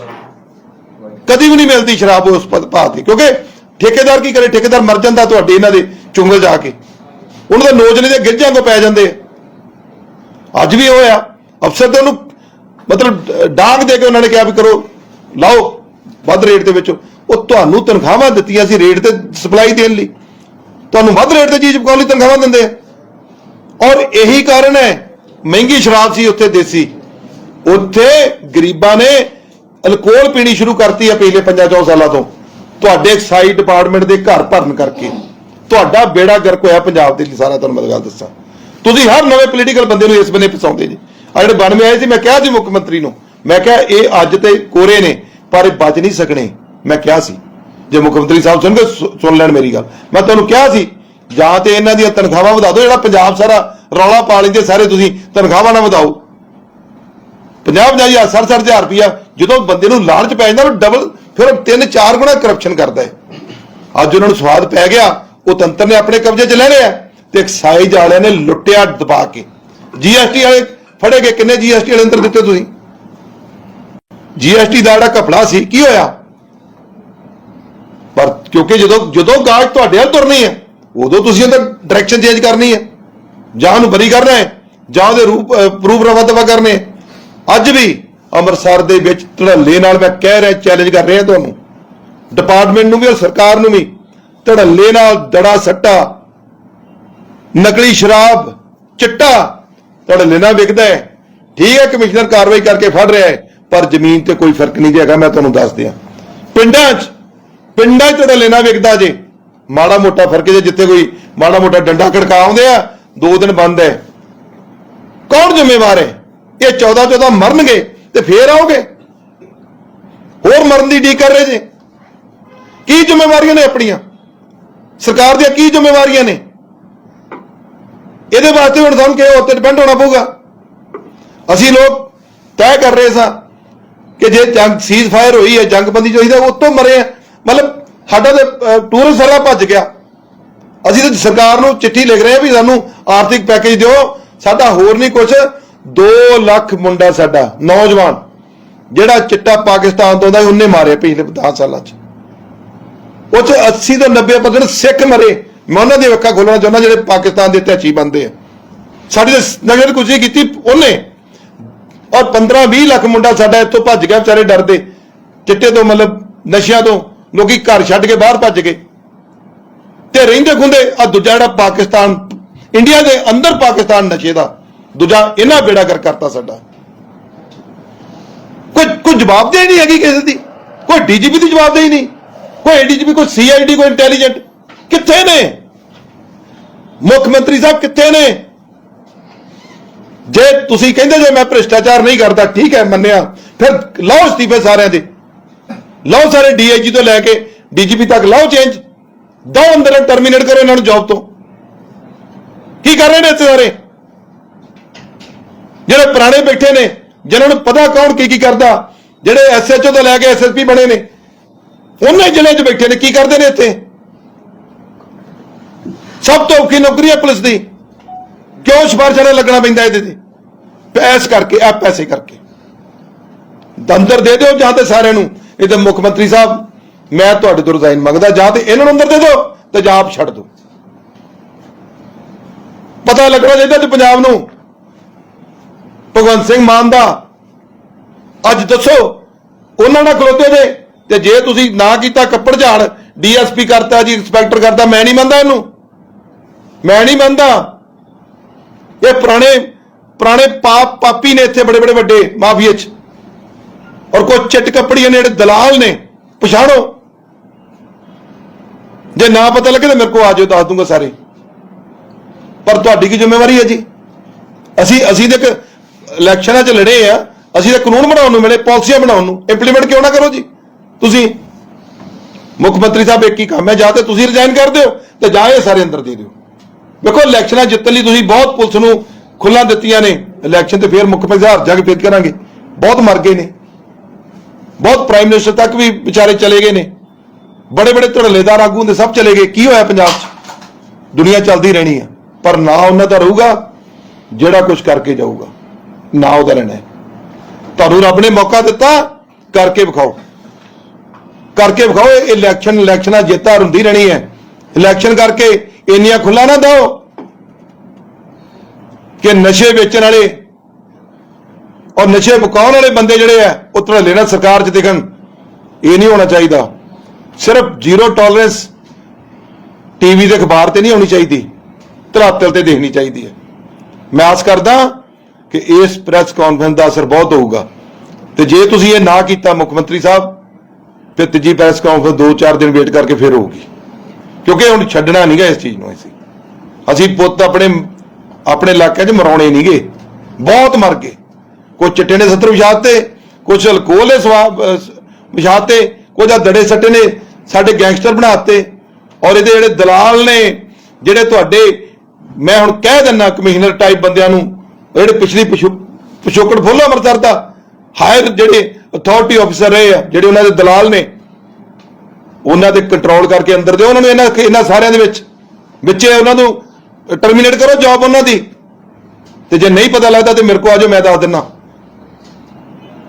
ਕਦੀ ਵੀ ਨਹੀਂ ਮਿਲਦੀ ਸ਼ਰਾਬ ਉਸ ਪ- ਭਾਅ ਤੇ। ਕਿਉਂਕਿ ਠੇਕੇਦਾਰ ਕੀ ਕਰੇ? ਠੇਕੇਦਾਰ ਮਰ ਜਾਂਦਾ ਤੁਹਾਡੇ ਇਹਨਾਂ ਦੇ ਚੁੰਗਲ ਜਾ ਕੇ। ਉਹਨਾਂ ਦੇ ਨੋਜਨੇ ਦੇ ਗਿੱਜਾਂ ਕੋ ਪੈ ਜਾਂਦੇ ਅੱਜ ਵੀ ਹੋਇਆ। ਅਫਸਰ ਤੇ ਉਹਨੂੰ, ਮਤਲਬ, ਡਾਂਗ ਦੇ ਕੇ ਉਹਨਾਂ ਨੇ ਕਿਹਾ ਵੀ ਕਰੋ, ਲਾਓ, ਵੱਧ ਰੇਟ ਦੇ ਵਿੱਚ। ਉਹ ਤੁਹਾਨੂੰ ਤਨਖਾਹਾਂ ਦਿੱਤੀਆਂ ਸੀ ਰੇਟ ਤੇ ਸਪਲਾਈ ਦੇਣ ਲਈ। ਤੁਹਾਨੂੰ ਵੱਧ ਰੇਟ ਤੇ ਚੀਜ਼ ਪਕਾਉਣ ਲਈ ਤਨਖਾਹਾਂ ਦਿੰਦੇ ਆ। ਔਰ ਇਹੀ ਕਾਰਨ ਹੈ, ਮਹਿੰਗੀ ਸ਼ਰਾਬ ਸੀ ਉੱਥੇ ਦੇਸੀ। ਉੱਥੇ ਗਰੀਬਾਂ ਨੇ ਅਲਕੋਹਲ ਪੀਣੀ ਸ਼ੁਰੂ ਕਰਤੀ ਹੈ ਪਿਛਲੇ 5-4 ਸਾਲਾਂ ਤੋਂ। ਤੁਹਾਡੇ ਐਕਸਾਈਜ਼ ਡਿਪਾਰਟਮੈਂਟ ਦੇ ਘਰ ਭਰਨ ਕਰਕੇ। ਤੁਹਾਡਾ ਬੇੜਾ ਗਰਕ ਹੋਇਆ ਪੰਜਾਬ ਦੇ ਲਈ, ਸਾਰਾ ਤੁਹਾਨੂੰ ਮੈਂ ਗੱਲ ਦੱਸਾਂ। ਤੁਸੀਂ ਹਰ ਨਵੇਂ ਪੋਲੀਟੀਕਲ ਬੰਦੇ ਨੂੰ ਇਸ ਬੰਨੇ ਫਸਾਉਂਦੇ ਜੀ। ਆ ਜਿਹੜੇ 92 ਆਏ ਸੀ, ਮੈਂ ਕਿਹਾ ਸੀ ਮੁੱਖ ਮੰਤਰੀ ਨੂੰ। ਮੈਂ ਕਿਹਾ, ਇਹ ਅੱਜ ਤੇ ਕੋਰੇ ਨੇ, ਪਰ ਇਹ ਬਚ ਨਹੀਂ ਸਕਣੇ। ਮੈਂ ਕਿਹਾ ਸੀ। ਜੇ ਮੁੱਖ ਮੰਤਰੀ ਸਾਹਿਬ ਸੁਣਗੇ ਸੁਣ ਲੈਣ ਮੇਰੀ ਗੱਲ। ਮੈਂ ਤੁਹਾਨੂੰ ਕਿਹਾ ਸੀ, ਜਾਂ ਤੇ ਇਹਨਾਂ ਦੀਆਂ ਤਨਖਾਹਾਂ ਵਧਾ ਦਿਓ, ਜਿਹੜਾ ਪੰਜਾਬ ਸਾਰਾ ਰੌਲਾ ਪਾ ਲੈਂਦੇ ਸਾਰੇ ਤੁਸੀਂ, ਤਨਖਾਹਾਂ ਨਾ ਵਧਾਓ। 50 ਹਜ਼ਾਰ 60 ਹਜ਼ਾਰ ਰੁਪਇਆ ਜਦੋਂ ਬੰਦੇ ਨੂੰ ਲਾਲਚ ਪੈ ਜਾਂਦਾ, ਉਹ ਡਬਲ ਫਿਰ ਉਹ ਤਿੰਨ ਚਾਰ ਗੁਣਾ ਕਰਪਸ਼ਨ ਕਰਦਾ ਹੈ। ਅੱਜ ਉਹਨਾਂ ਨੂੰ ਸਵਾਦ ਪੈ ਗਿਆ ਉਹ ਤੰਤਰ ਨੇ ਆਪਣੇ ਕਬਜ਼ੇ 'ਚ ਲੈ ਲਿਆ ਤੇ ਐਕਸਾਈਜ਼ ਵਾਲਿਆਂ ਨੇ ਲੁੱਟਿਆ, ਦਬਾ ਕੇ। ਜੀਐਸਟੀ ਵਾਲੇ ਫੜੇ ਗਏ। ਕਿੰਨੇ ਜੀਐਸਟੀ ਵਾਲੇ ਅੰਦਰ ਦਿੱਤੇ ਤੁਸੀਂ? ਜੀਐਸਟੀ ਦਾ ਜਿਹੜਾ ਘਪਲਾ ਸੀ, ਕੀ ਹੋਇਆ? ਪਰ ਕਿਉਂਕਿ ਜਦੋਂ ਜਦੋਂ ਗਾਹਕ ਤੁਹਾਡੇ ਵੱਲ ਤੁਰਨੀ ਹੈ, ਉਦੋਂ ਤੁਸੀਂ ਉਹਦਾ ਡਾਇਰੈਕਸ਼ਨ ਚੇਂਜ ਕਰਨੀ ਹੈ। ਜਾਂ ਉਹਨੂੰ ਬਰੀ ਕਰਨਾ ਹੈ, ਜਾਂ ਉਹਦੇ ਰੂਪ ਪ੍ਰੂਫ ਰਵਾ ਦਵਾ ਕਰਨੇ ਅੱਜ ਵੀ ਅੰਮ੍ਰਿਤਸਰ ਦੇ ਵਿੱਚ ਧੜੱਲੇ ਨਾਲ ਮੈਂ ਕਹਿ ਰਿਹਾ ਚੈਲੰਜ ਕਰ ਰਿਹਾ ਤੁਹਾਨੂੰ। ਡਿਪਾਰਟਮੈਂਟ ਨੂੰ ਵੀ ਔਰ ਸਰਕਾਰ ਨੂੰ ਵੀ ਧੜੱਲੇ ਨਾਲ ਦੜਾ ਸੱਟਾ, ਨਕਲੀ ਸ਼ਰਾਬ, ਚਿੱਟਾ ਧੜੱਲੇ ਨਾਲ ਵਿਕਦਾ ਹੈ। ਠੀਕ ਹੈ, ਕਮਿਸ਼ਨਰ ਕਾਰਵਾਈ ਕਰਕੇ ਫੜ ਰਿਹਾ ਹੈ, ਪਰ ਜ਼ਮੀਨ ਤੇ ਕੋਈ ਫ਼ਰਕ ਨਹੀਂ ਹੈਗਾ, ਮੈਂ ਤੁਹਾਨੂੰ ਦੱਸ ਦਿਆਂ। ਪਿੰਡਾਂ 'ਚ ਪਿੰਡਾਂ 'ਚ ਧੜੱਲੇ ਨਾਲ ਵਿਕਦਾ ਜੇ। ਮਾੜਾ ਮੋਟਾ ਫ਼ਰਕ ਜੇ ਜਿੱਥੇ ਕੋਈ ਮਾੜਾ ਮੋਟਾ ਡੰਡਾ ਖੜਕਾ ਆਉਂਦੇ ਆ, ਦੋ ਦਿਨ ਬੰਦ ਹੈ। ਕੌਣ ਜ਼ਿੰਮੇਵਾਰ ਹੈ? ਇਹ 14 14 ਮਰਨਗੇ ਤੇ ਫੇਰ ਆਓਗੇ। ਹੋਰ ਮਰਨ ਦੀ ਡੀ ਕਰ ਰਹੇ ਜੇ। ਕੀ ਜ਼ਿੰਮੇਵਾਰੀਆਂ ਨੇ ਆਪਣੀਆਂ? ਸਰਕਾਰ ਦੀਆਂ ਕੀ ਜ਼ਿੰਮੇਵਾਰੀਆਂ ਨੇ? ਇਹਦੇ ਵਾਸਤੇ ਹੁਣ ਸਾਨੂੰ ਕਿਹੜੇ ਉੱਤੇ ਡਿਪੈਂਡ ਹੋਣਾ ਪਊਗਾ। ਅਸੀਂ ਲੋਕ ਤੈਅ ਕਰ ਰਹੇ ਸਾਂ ਕਿ ਜੇ ਜੰਗ ਸੀਜ਼ ਫਾਇਰ ਹੋਈ ਹੈ, ਜੰਗਬੰਦੀ ਜੋ ਹੋਈ ਤਾਂ ਉੱਤੋਂ ਮਰੇ ਆ। ਮਤਲਬ ਸਾਡਾ ਤੇ ਟੂਰਿਸਟ ਸਾਰਾ ਭੱਜ ਗਿਆ। ਅਸੀਂ ਤਾਂ ਸਰਕਾਰ ਨੂੰ ਚਿੱਠੀ ਲਿਖ ਰਹੇ ਹਾਂ ਵੀ ਸਾਨੂੰ ਆਰਥਿਕ ਪੈਕੇਜ ਦਿਓ। ਸਾਡਾ ਹੋਰ ਨਹੀਂ ਕੁਝ 2 ਲੱਖ ਮੁੰਡਾ ਸਾਡਾ, ਨੌਜਵਾਨ, ਜਿਹੜਾ ਚਿੱਟਾ ਪਾਕਿਸਤਾਨ ਤੋਂ ਆਉਂਦਾ ਉਹਨੇ ਮਾਰੇ ਪਿਛਲੇ 10 ਸਾਲਾਂ 'ਚ। ਉਹ 'ਚ 80 ਤੋਂ 90% ਸਿੱਖ ਮਰੇ। ਮੈਂ ਉਹਨਾਂ ਦੀ ਅੱਖਾਂ ਖੋਲਣਾ ਚਾਹੁੰਦਾ ਜਿਹੜੇ ਪਾਕਿਸਤਾਨ ਦੇ ਇਤਿਹਾਸੀ ਬੰਦੇ ਆ। ਸਾਡੀ ਤਾਂ ਨਜ਼ਰ ਕੁਝ ਨਹੀਂ ਕੀਤੀ ਉਹਨੇ। ਔਰ 15 20 ਲੱਖ ਮੁੰਡਾ ਸਾਡਾ ਇੱਥੋਂ ਭੱਜ ਗਿਆ, ਵਿਚਾਰੇ ਡਰਦੇ। ਚਿੱਟੇ ਤੋਂ ਮਤਲਬ ਨਸ਼ਿਆਂ ਤੋਂ ਲੋਕੀ ਘਰ ਛੱਡ ਕੇ ਬਾਹਰ ਭੱਜ ਗਏ। ਤੇ ਰਹਿੰਦੇ ਖੁੰਦੇ ਆ ਦੂਜਾ ਜਿਹੜਾ ਪਾਕਿਸਤਾਨ, ਇੰਡੀਆ ਦੇ ਅੰਦਰ ਪਾਕਿਸਤਾਨ ਨਸ਼ੇ ਦਾ, ਦੂਜਾ ਇਹਨਾਂ ਬੇੜਾ ਕਰ ਕਰਤਾ ਸਾਡਾ। ਕੋਈ ਕੋਈ ਜਵਾਬਦੇਹੀ ਨਹੀਂ ਹੈਗੀ ਕਿਸੇ ਦੀ। ਕੋਈ ਡੀਜੀਪੀ ਦੀ ਜਵਾਬਦੇਹੀ ਨਹੀਂ। ਕੋਈ ਡੀਜੀਪੀ ਕੋਈ ਸੀਆਈਡੀ ਕੋਈ ਇੰਟੈਲੀਜੈਂਟ ਕਿੱਥੇ ਨੇ? ਮੁੱਖ ਮੰਤਰੀ ਸਾਹਿਬ ਕਿੱਥੇ ਨੇ? ਜੇ ਤੁਸੀਂ ਕਹਿੰਦੇ ਜੇ ਮੈਂ ਭ੍ਰਿਸ਼ਟਾਚਾਰ ਨਹੀਂ ਕਰਦਾ, ਠੀਕ ਹੈ, ਮੰਨਿਆ। ਫਿਰ ਲਾਓ ਅਸਤੀਫੇ ਸਾਰਿਆਂ ਦੇ। ਲਾਓ ਸਾਰੇ ਡੀਆਈਜੀ ਤੋਂ ਲੈ ਕੇ ਡੀਜੀਪੀ ਤੱਕ, ਲਾਓ ਚੇਂਜ ਦੋ ਅੰਦਰ ਟਰਮੀਨੇਟ ਕਰੋ ਇਹਨਾਂ ਨੂੰ ਜੌਬ ਤੋਂ। ਕੀ ਕਰ ਰਹੇ ਨੇ ਇੱਥੇ ਸਾਰੇ? ਜਿਹੜੇ ਪੁਰਾਣੇ ਬੈਠੇ ਨੇ, ਜਿਨ੍ਹਾਂ ਨੂੰ ਪਤਾ ਕੌਣ ਕੀ ਕੀ ਕਰਦਾ, ਜਿਹੜੇ ਐਸਐਚਓ ਤੋਂ ਲੈ ਕੇ ਐਸਐਸਪੀ ਬਣੇ ਨੇ ਉਹਨੇ ਜ਼ਿਲ੍ਹੇ 'ਚ ਬੈਠੇ ਨੇ, ਕੀ ਕਰਦੇ ਨੇ ਇੱਥੇ? ਸਭ ਤੋਂ ਔਖੀ ਨੌਕਰੀ ਹੈ ਪੁਲਿਸ ਦੀ। ਕਿਉਂ ਸਿਫਾਰਸ਼ਾਂ ਲੱਗਣਾ ਪੈਂਦਾ ਇਹਦੇ ਤੇ? ਪੈਸ ਕਰਕੇ ਆ ਪੈਸੇ ਕਰਕੇ। ਦੰਦਰ ਦੇ ਦਿਓ ਜਾਂ ਤੇ ਸਾਰਿਆਂ ਨੂੰ। ਇਹਦੇ ਮੁੱਖ ਮੰਤਰੀ ਸਾਹਿਬ, ਮੈਂ ਤੁਹਾਡੇ ਤੋਂ ਰਿਜ਼ਾਈਨ ਮੰਗਦਾ, ਜਾਂ ਤੇ ਇਹਨਾਂ ਨੂੰ ਅੰਦਰ ਦੇ ਦਿਓ, ਤੇ ਜਾਂ ਆਪ ਛੱਡ ਦਿਓ। ਪਤਾ ਲੱਗਣਾ ਚਾਹੀਦਾ ਤੇ ਪੰਜਾਬ ਨੂੰ। ਭਗਵੰਤ ਸਿੰਘ ਮਾਨ ਦਾ, ਅੱਜ ਦੱਸੋ, ਉਹਨਾਂ ਨਾਲ ਖਲੋਤੇ ਦੇ ਤੇ ਜੇ ਤੁਸੀਂ ਨਾ ਕੀਤਾ ਕੱਪੜ ਝਾੜ, ਡੀਐਸਪੀ ਕਰਤਾ ਜੀ, ਇੰਸਪੈਕਟਰ ਕਰਤਾ, ਮੈਂ ਨਹੀਂ ਮੰਨਦਾ ਇਹਨੂੰ। ਮੈਂ ਨਹੀਂ ਮੰਨਦਾ। ਇਹ ਪੁਰਾਣੇ ਪੁਰਾਣੇ ਪਾਪ ਪਾਪੀ ਨੇ ਇੱਥੇ ਬੜੇ ਬੜੇ ਵੱਡੇ ਮਾਫੀਏ ਚ। ਔਰ ਕੋਈ ਚਿੱਟ ਕੱਪੜੀਆਂ ਨੇ ਜਿਹੜੇ ਦਲਾਲ ਨੇ, ਪਛਾਣੋ। ਜੇ ਨਾ ਪਤਾ ਲੱਗੇ ਤਾਂ ਮੇਰੇ ਕੋਲ ਆ ਜਾਓ ਦੱਸ ਦੂੰਗਾ ਸਾਰੇ। ਪਰ ਤੁਹਾਡੀ ਕੀ ਜ਼ਿੰਮੇਵਾਰੀ ਹੈ ਜੀ? ਅਸੀਂ ਅਸੀਂ ਤੇ ਇੱਕ ਇਲੈਕਸ਼ਨਾਂ 'ਚ ਲੜੇ ਆ, ਅਸੀਂ ਤਾਂ ਕਾਨੂੰਨ ਬਣਾਉਣ ਨੂੰ ਮਿਲੇ, ਪਾਲਿਸੀਆਂ ਬਣਾਉਣ ਨੂੰ। ਇੰਪਲੀਮੈਂਟ ਕਿਉਂ ਨਾ ਕਰੋ ਜੀ? ਤੁਸੀਂ ਮੁੱਖ ਮੰਤਰੀ ਸਾਹਿਬ ਇੱਕ ਹੀ ਕੰਮ ਹੈ, ਜਾਂ ਤੇ ਤੁਸੀਂ ਰਿਜ਼ਾਈਨ ਕਰ ਦਿਓ ਤੇ ਜਾਂ ਇਹ ਸਾਰੇ ਅੰਦਰ ਦੇ ਦਿਓ। ਵੇਖੋ, ਇਲੈਕਸ਼ਨਾਂ ਜਿੱਤਣ ਲਈ ਤੁਸੀਂ ਬਹੁਤ ਪੁਲਿਸ ਨੂੰ ਖੁੱਲਾਂ ਦਿੱਤੀਆਂ ਨੇ। ਇਲੈਕਸ਼ਨ ਤੇ ਫੇਰ ਮੁੱਖ ਮੰਤਰੀ ਹਾਰ ਜਾ ਕੇ ਫੇਰ ਕਰਾਂਗੇ। ਬਹੁਤ ਮਰ ਗਏ ਨੇ। ਬਹੁਤ ਪ੍ਰਾਈਮ ਮਿਨਿਸਟਰ ਤੱਕ ਵੀ ਵਿਚਾਰੇ ਚਲੇ ਗਏ ਨੇ। ਬੜੇ ਬੜੇ ਧੜਲੇਦਾਰ ਆਗੂ ਹੁੰਦੇ, ਸਭ ਚਲੇ ਗਏ। ਕੀ ਹੋਇਆ ਪੰਜਾਬ 'ਚ? ਦੁਨੀਆ ਚੱਲਦੀ ਰਹਿਣੀ ਆ। ਪਰ ਨਾ ਉਹਨਾਂ ਦਾ ਰਹੂਗਾ, ਜਿਹੜਾ ਕੁਝ ਕਰਕੇ ਜਾਊਗਾ। ਨਾ ਉਹਦਾ ਰਹਿਣਾ ਤੁਹਾਨੂੰ ਰੱਬ ਨੇ ਮੌਕਾ ਦਿੱਤਾ, ਕਰਕੇ ਵਿਖਾਓ। ਕਰਕੇ ਵਿਖਾਓ, ਇਹ ਇਲੈਕਸ਼ਨ ਇਲੈਕਸ਼ਨਾਂ ਜਿੱਤਾਂ ਹੁੰਦੀ ਰਹਿਣੀ ਹੈ। ਇਲੈਕਸ਼ਨ ਕਰਕੇ ਇੰਨੀਆਂ ਖੁੱਲਾ ਨਾ ਦਿਓ ਕਿ ਨਸ਼ੇ ਵੇਚਣ ਵਾਲੇ ਔਰ ਨਸ਼ੇ ਪਕਾਉਣ ਵਾਲੇ ਬੰਦੇ ਜਿਹੜੇ ਆ, ਉਹ ਧੜੱਲੇ ਨਾਲ ਸਰਕਾਰ 'ਚ ਦਿਖਣ। ਇਹ ਨਹੀਂ ਹੋਣਾ ਚਾਹੀਦਾ। ਸਿਰਫ ਜ਼ੀਰੋ ਟੋਲਰੈਂਸ ਟੀਵੀ ਦੇ ਅਖਬਾਰ ਤੇ ਨਹੀਂ ਹੋਣੀ ਚਾਹੀਦੀ। ਧਰਾਤਲ ਤੇ ਦੇਖਣੀ ਚਾਹੀਦੀ ਹੈ। ਮੈਂ ਆਸ ਕਰਦਾ ਕਿ ਇਸ ਪ੍ਰੈਸ ਕਾਨਫਰੰਸ ਦਾ ਅਸਰ ਬਹੁਤ ਹੋਊਗਾ। ਤੇ ਜੇ ਤੁਸੀਂ ਇਹ ਨਾ ਕੀਤਾ ਮੁੱਖ ਮੰਤਰੀ ਸਾਹਿਬ ਫਿਰ ਤੀਜੀ ਪ੍ਰੈਸ ਕਾਨਫਰੰਸ 2-4 ਦਿਨ ਵੇਟ ਕਰਕੇ ਫਿਰ ਹੋਊਗੀ। ਕਿਉਂਕਿ ਹੁਣ ਛੱਡਣਾ ਨਹੀਂਗਾ ਇਸ ਚੀਜ਼ ਨੂੰ ਅਸੀਂ। ਅਸੀਂ ਪੁੱਤ ਆਪਣੇ ਆਪਣੇ ਇਲਾਕੇ 'ਚ ਮਰਾਉਣੇ ਨਹੀਂਗੇ ਬਹੁਤ ਮਰ ਗਏ। ਕੁਝ ਚਿੱਟੇ ਨੇ ਸੱਤਰ ਵਿਛਾਤੇ ਕੁਝ ਅਲਕੋਹਲ ਦੇ ਸਵਾਬ ਵਿਛਾਤੇ, ਕੁਝ ਆ ਦੜੇ ਸੱਟੇ ਨੇ, ਸਾਡੇ ਗੈਂਗਸਟਰ ਬਣਾਤੇ। ਔਰ ਇਹਦੇ ਜਿਹੜੇ ਦਲਾਲ ਨੇ, ਜਿਹੜੇ ਤੁਹਾਡੇ, ਮੈਂ ਹੁਣ ਕਹਿ ਦਿੰਨਾ ਕਮਿਸ਼ਨਰ ਟਾਈਪ ਬੰਦਿਆਂ ਨੂੰ, ਜਿਹੜੇ ਪਿਛਲੀ ਪਿਛੋ- ਪਿਛੋਕੜ ਫੁੱਲ ਅੰਮ੍ਰਿਤਸਰ ਦਾ ਹਾਇਰ ਜਿਹੜੇ ਅਥਾਰਟੀ ਅਫਸਰ ਰਹੇ ਆ, ਜਿਹੜੇ ਉਹਨਾਂ ਦੇ ਦਲਾਲ ਨੇ, ਉਹਨਾਂ ਤੇ ਕੰਟਰੋਲ ਕਰਕੇ ਅੰਦਰ ਦਿਓ, ਉਹਨਾਂ ਨੂੰ ਇਹਨਾਂ ਇਹਨਾਂ ਸਾਰਿਆਂ ਦੇ ਵਿੱਚ, ਵਿੱਚੇ ਉਹਨਾਂ ਨੂੰ ਟਰਮੀਨੇਟ ਕਰੋ ਜੌਬ ਉਹਨਾਂ ਦੀ। ਤੇ ਜੇ ਨਹੀਂ ਪਤਾ ਲੱਗਦਾ ਤੇ ਮੇਰੇ ਕੋ ਆਜੋ ਮੈਂ ਦੱਸ ਦਿੰਨਾ।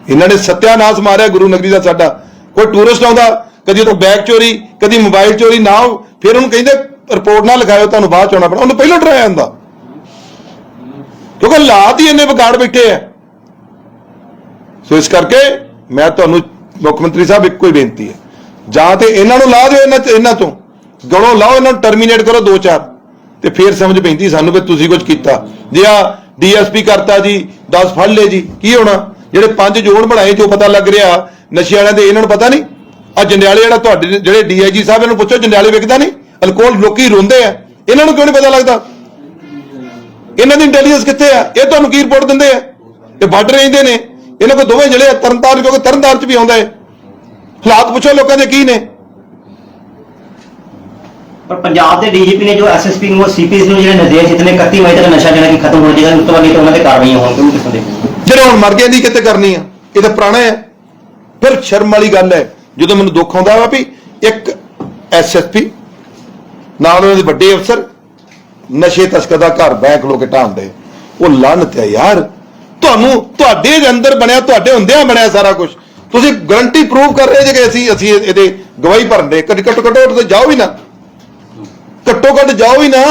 ਇਹਨਾਂ ਨੇ ਸਤਿਆਨਾਸ਼ ਮਾਰਿਆ ਗੁਰੂ ਨਗਰੀ ਦਾ ਸਾਡਾ। ਕੋਈ ਟੂਰਿਸਟ ਆਉਂਦਾ, ਕਦੀ ਉਹ ਬੈਗ ਚੋਰੀ, ਕਦੀ ਮੋਬਾਈਲ ਚੋਰੀ, ਨਾ ਫਿਰ ਉਹਨੂੰ ਕਹਿੰਦੇ ਰਿਪੋਰਟ ਨਾ ਲਿਖਾਇਓ, ਤੁਹਾਨੂੰ ਬਾਅਦ ਚ ਆਉਣਾ ਪੈਣਾ। ਉਹਨੂੰ ਪਹਿਲਾਂ ਡਰਾਇਆ ਜਾਂਦਾ। ਕਿਉਂਕਿ ਲਾਤ ਹੀ ਇੰਨੇ ਵਿਗਾੜ ਬੈਠੇ ਆ। ਸੋ ਇਸ ਕਰਕੇ ਮੈਂ ਤੁਹਾਨੂੰ ਮੁੱਖ ਮੰਤਰੀ ਸਾਹਿਬ ਇੱਕੋ ਹੀ ਬੇਨਤੀ ਹੈ। ਜਾਂ ਤੇ ਇਹਨਾਂ ਨੂੰ ਲਾ ਦਿਓ ਇਹਨਾਂ ਇਹਨਾਂ ਤੋਂ। ਗਲੋਂ ਲਾਓ, ਇਹਨਾਂ ਨੂੰ ਟਰਮੀਨੇਟ ਕਰੋ ਦੋ ਚਾਰ। ਤੇ ਫੇਰ ਸਮਝ ਪੈਂਦੀ ਸਾਨੂੰ ਵੀ ਤੁਸੀਂ ਕੁਝ ਕੀਤਾ। ਜੇ ਆ ਡੀਐਸਪੀ ਕਰਤਾ ਜੀ 10 ਫੜ ਲਏ ਜੀ, ਕੀ ਹੋਣਾ? ਜਿਹੜੇ ਪੰਜ ਜੋੜ ਬਣਾਏ ਜੋ ਪਤਾ ਲੱਗ ਰਿਹਾ। ਨਸ਼ੇ ਵਾਲਿਆਂ ਦੇ ਇਹਨਾਂ ਨੂੰ ਪਤਾ ਨਹੀਂ। ਆ ਜੰਡਿਆਲੇ ਜਿਹੜਾ ਤੁਹਾਡੇ ਜਿਹੜੇ ਡੀਆਈਜੀ ਸਾਹਿਬ ਇਹਨੂੰ ਪੁੱਛੋ, ਜੰਡਿਆਲੇ ਵਿਕਦਾ ਨਹੀਂ? ਅਲਕੋਹਲ ਲੋਕੀ ਰੋਂਦੇ ਆ। ਇਹਨਾਂ ਨੂੰ ਕਿਉਂ ਨਹੀਂ ਪਤਾ ਲੱਗਦਾ? ਇਹਨਾਂ ਦੀ ਇੰਟੈਲੀਜੈਂਸ ਕਿੱਥੇ ਆ? ਇਹ ਤੁਹਾਨੂੰ ਕੀ ਰਿਪੋਰਟ ਦਿੰਦੇ ਆ? ਇਹ ਬਾਰਡਰ ਰਹਿੰਦੇ ਨੇ। ਇਹਨਾਂ ਕੋਲ ਦੋਵੇਂ ਜਿਹੜੇ ਤਰਨਤਾਰਨ ਕਿਉਂਕਿ ਤਰਨਤਾਰਨ ਚ ਵੀ ਆਉਂਦਾ ਹੈ। ਹਾਲਾਤ ਪੁੱਛੋ ਲੋਕਾਂ ਦੇ ਕੀ ਨੇ। ਪਰ ਪੰਜਾਬ ਦੇ ਡੀਜੀਪੀ ਨੇ ਜੋ ਐਸਐਸਪੀ ਨੂੰ ਸੀਪੀਸ ਨੂੰ ਜਿਹੜੇ ਨਿਰਦੇਸ਼ ਦਿੱਤੇ ਨੇ 31 ਮਈ ਤੱਕ ਨਸ਼ਾ ਜਿਹੜਾ ਕਿ ਖਤਮ ਹੋ ਜਾਏਗਾ ਉਸ ਤੋਂ ਬਾਅਦ ਤਾਂ ਉਹਨਾਂ ਤੇ ਕਾਰਵਾਈਆਂ ਹੋਣਗੀਆਂ ਕਿਸਮ ਦੇ। ਜਿਹੜੇ ਹੁਣ ਮਰ ਗਏ ਨਹੀਂ ਕਿਤੇ ਕਰਨੀ ਆ। ਇਹ ਤਾਂ ਪੁਰਾਣਾ ਹੈ। ਫਿਰ ਸ਼ਰਮ ਵਾਲੀ ਗੱਲ ਹੈ। ਜਦੋਂ ਮੈਨੂੰ ਦੁੱਖ ਆਉਂਦਾ ਵਾ ਵੀ ਇੱਕ ਐਸਐਸਪੀ ਨਾਲ ਉਹਨਾਂ ਦੇ ਵੱਡੇ ਅਫਸਰ ਨਸ਼ੇ ਤਸਕਰ ਦਾ ਘਰ ਬੈਂਕ ਲੋ ਕੇ ਢਾਂਦੇ। ਉਹ ਲਾਨਤ ਹੈ ਯਾਰ। ਤੁਹਾਨੂੰ ਤੁਹਾਡੇ ਦੇ ਅੰਦਰ ਬਣਿਆ ਤੁਹਾਡੇ ਹੁੰਦਿਆਂ ਬਣਿਆ ਸਾਰਾ ਕੁਝ ਤੁਸੀਂ ਗਰੰਟੀ ਪ੍ਰੂਵ ਕਰ ਰਹੇ ਜੇ ਕਿ ਅਸੀਂ ਅਸੀਂ ਇਹਦੇ ਗਵਾਹੀ ਭਰਨੇ ਘੱਟ ਘੱਟ ਤੇ ਜਾਓ ਹੀ ਨਾ। ਘੱਟੋ ਘੱਟ ਜਾਓ ਹੀ ਨਾ।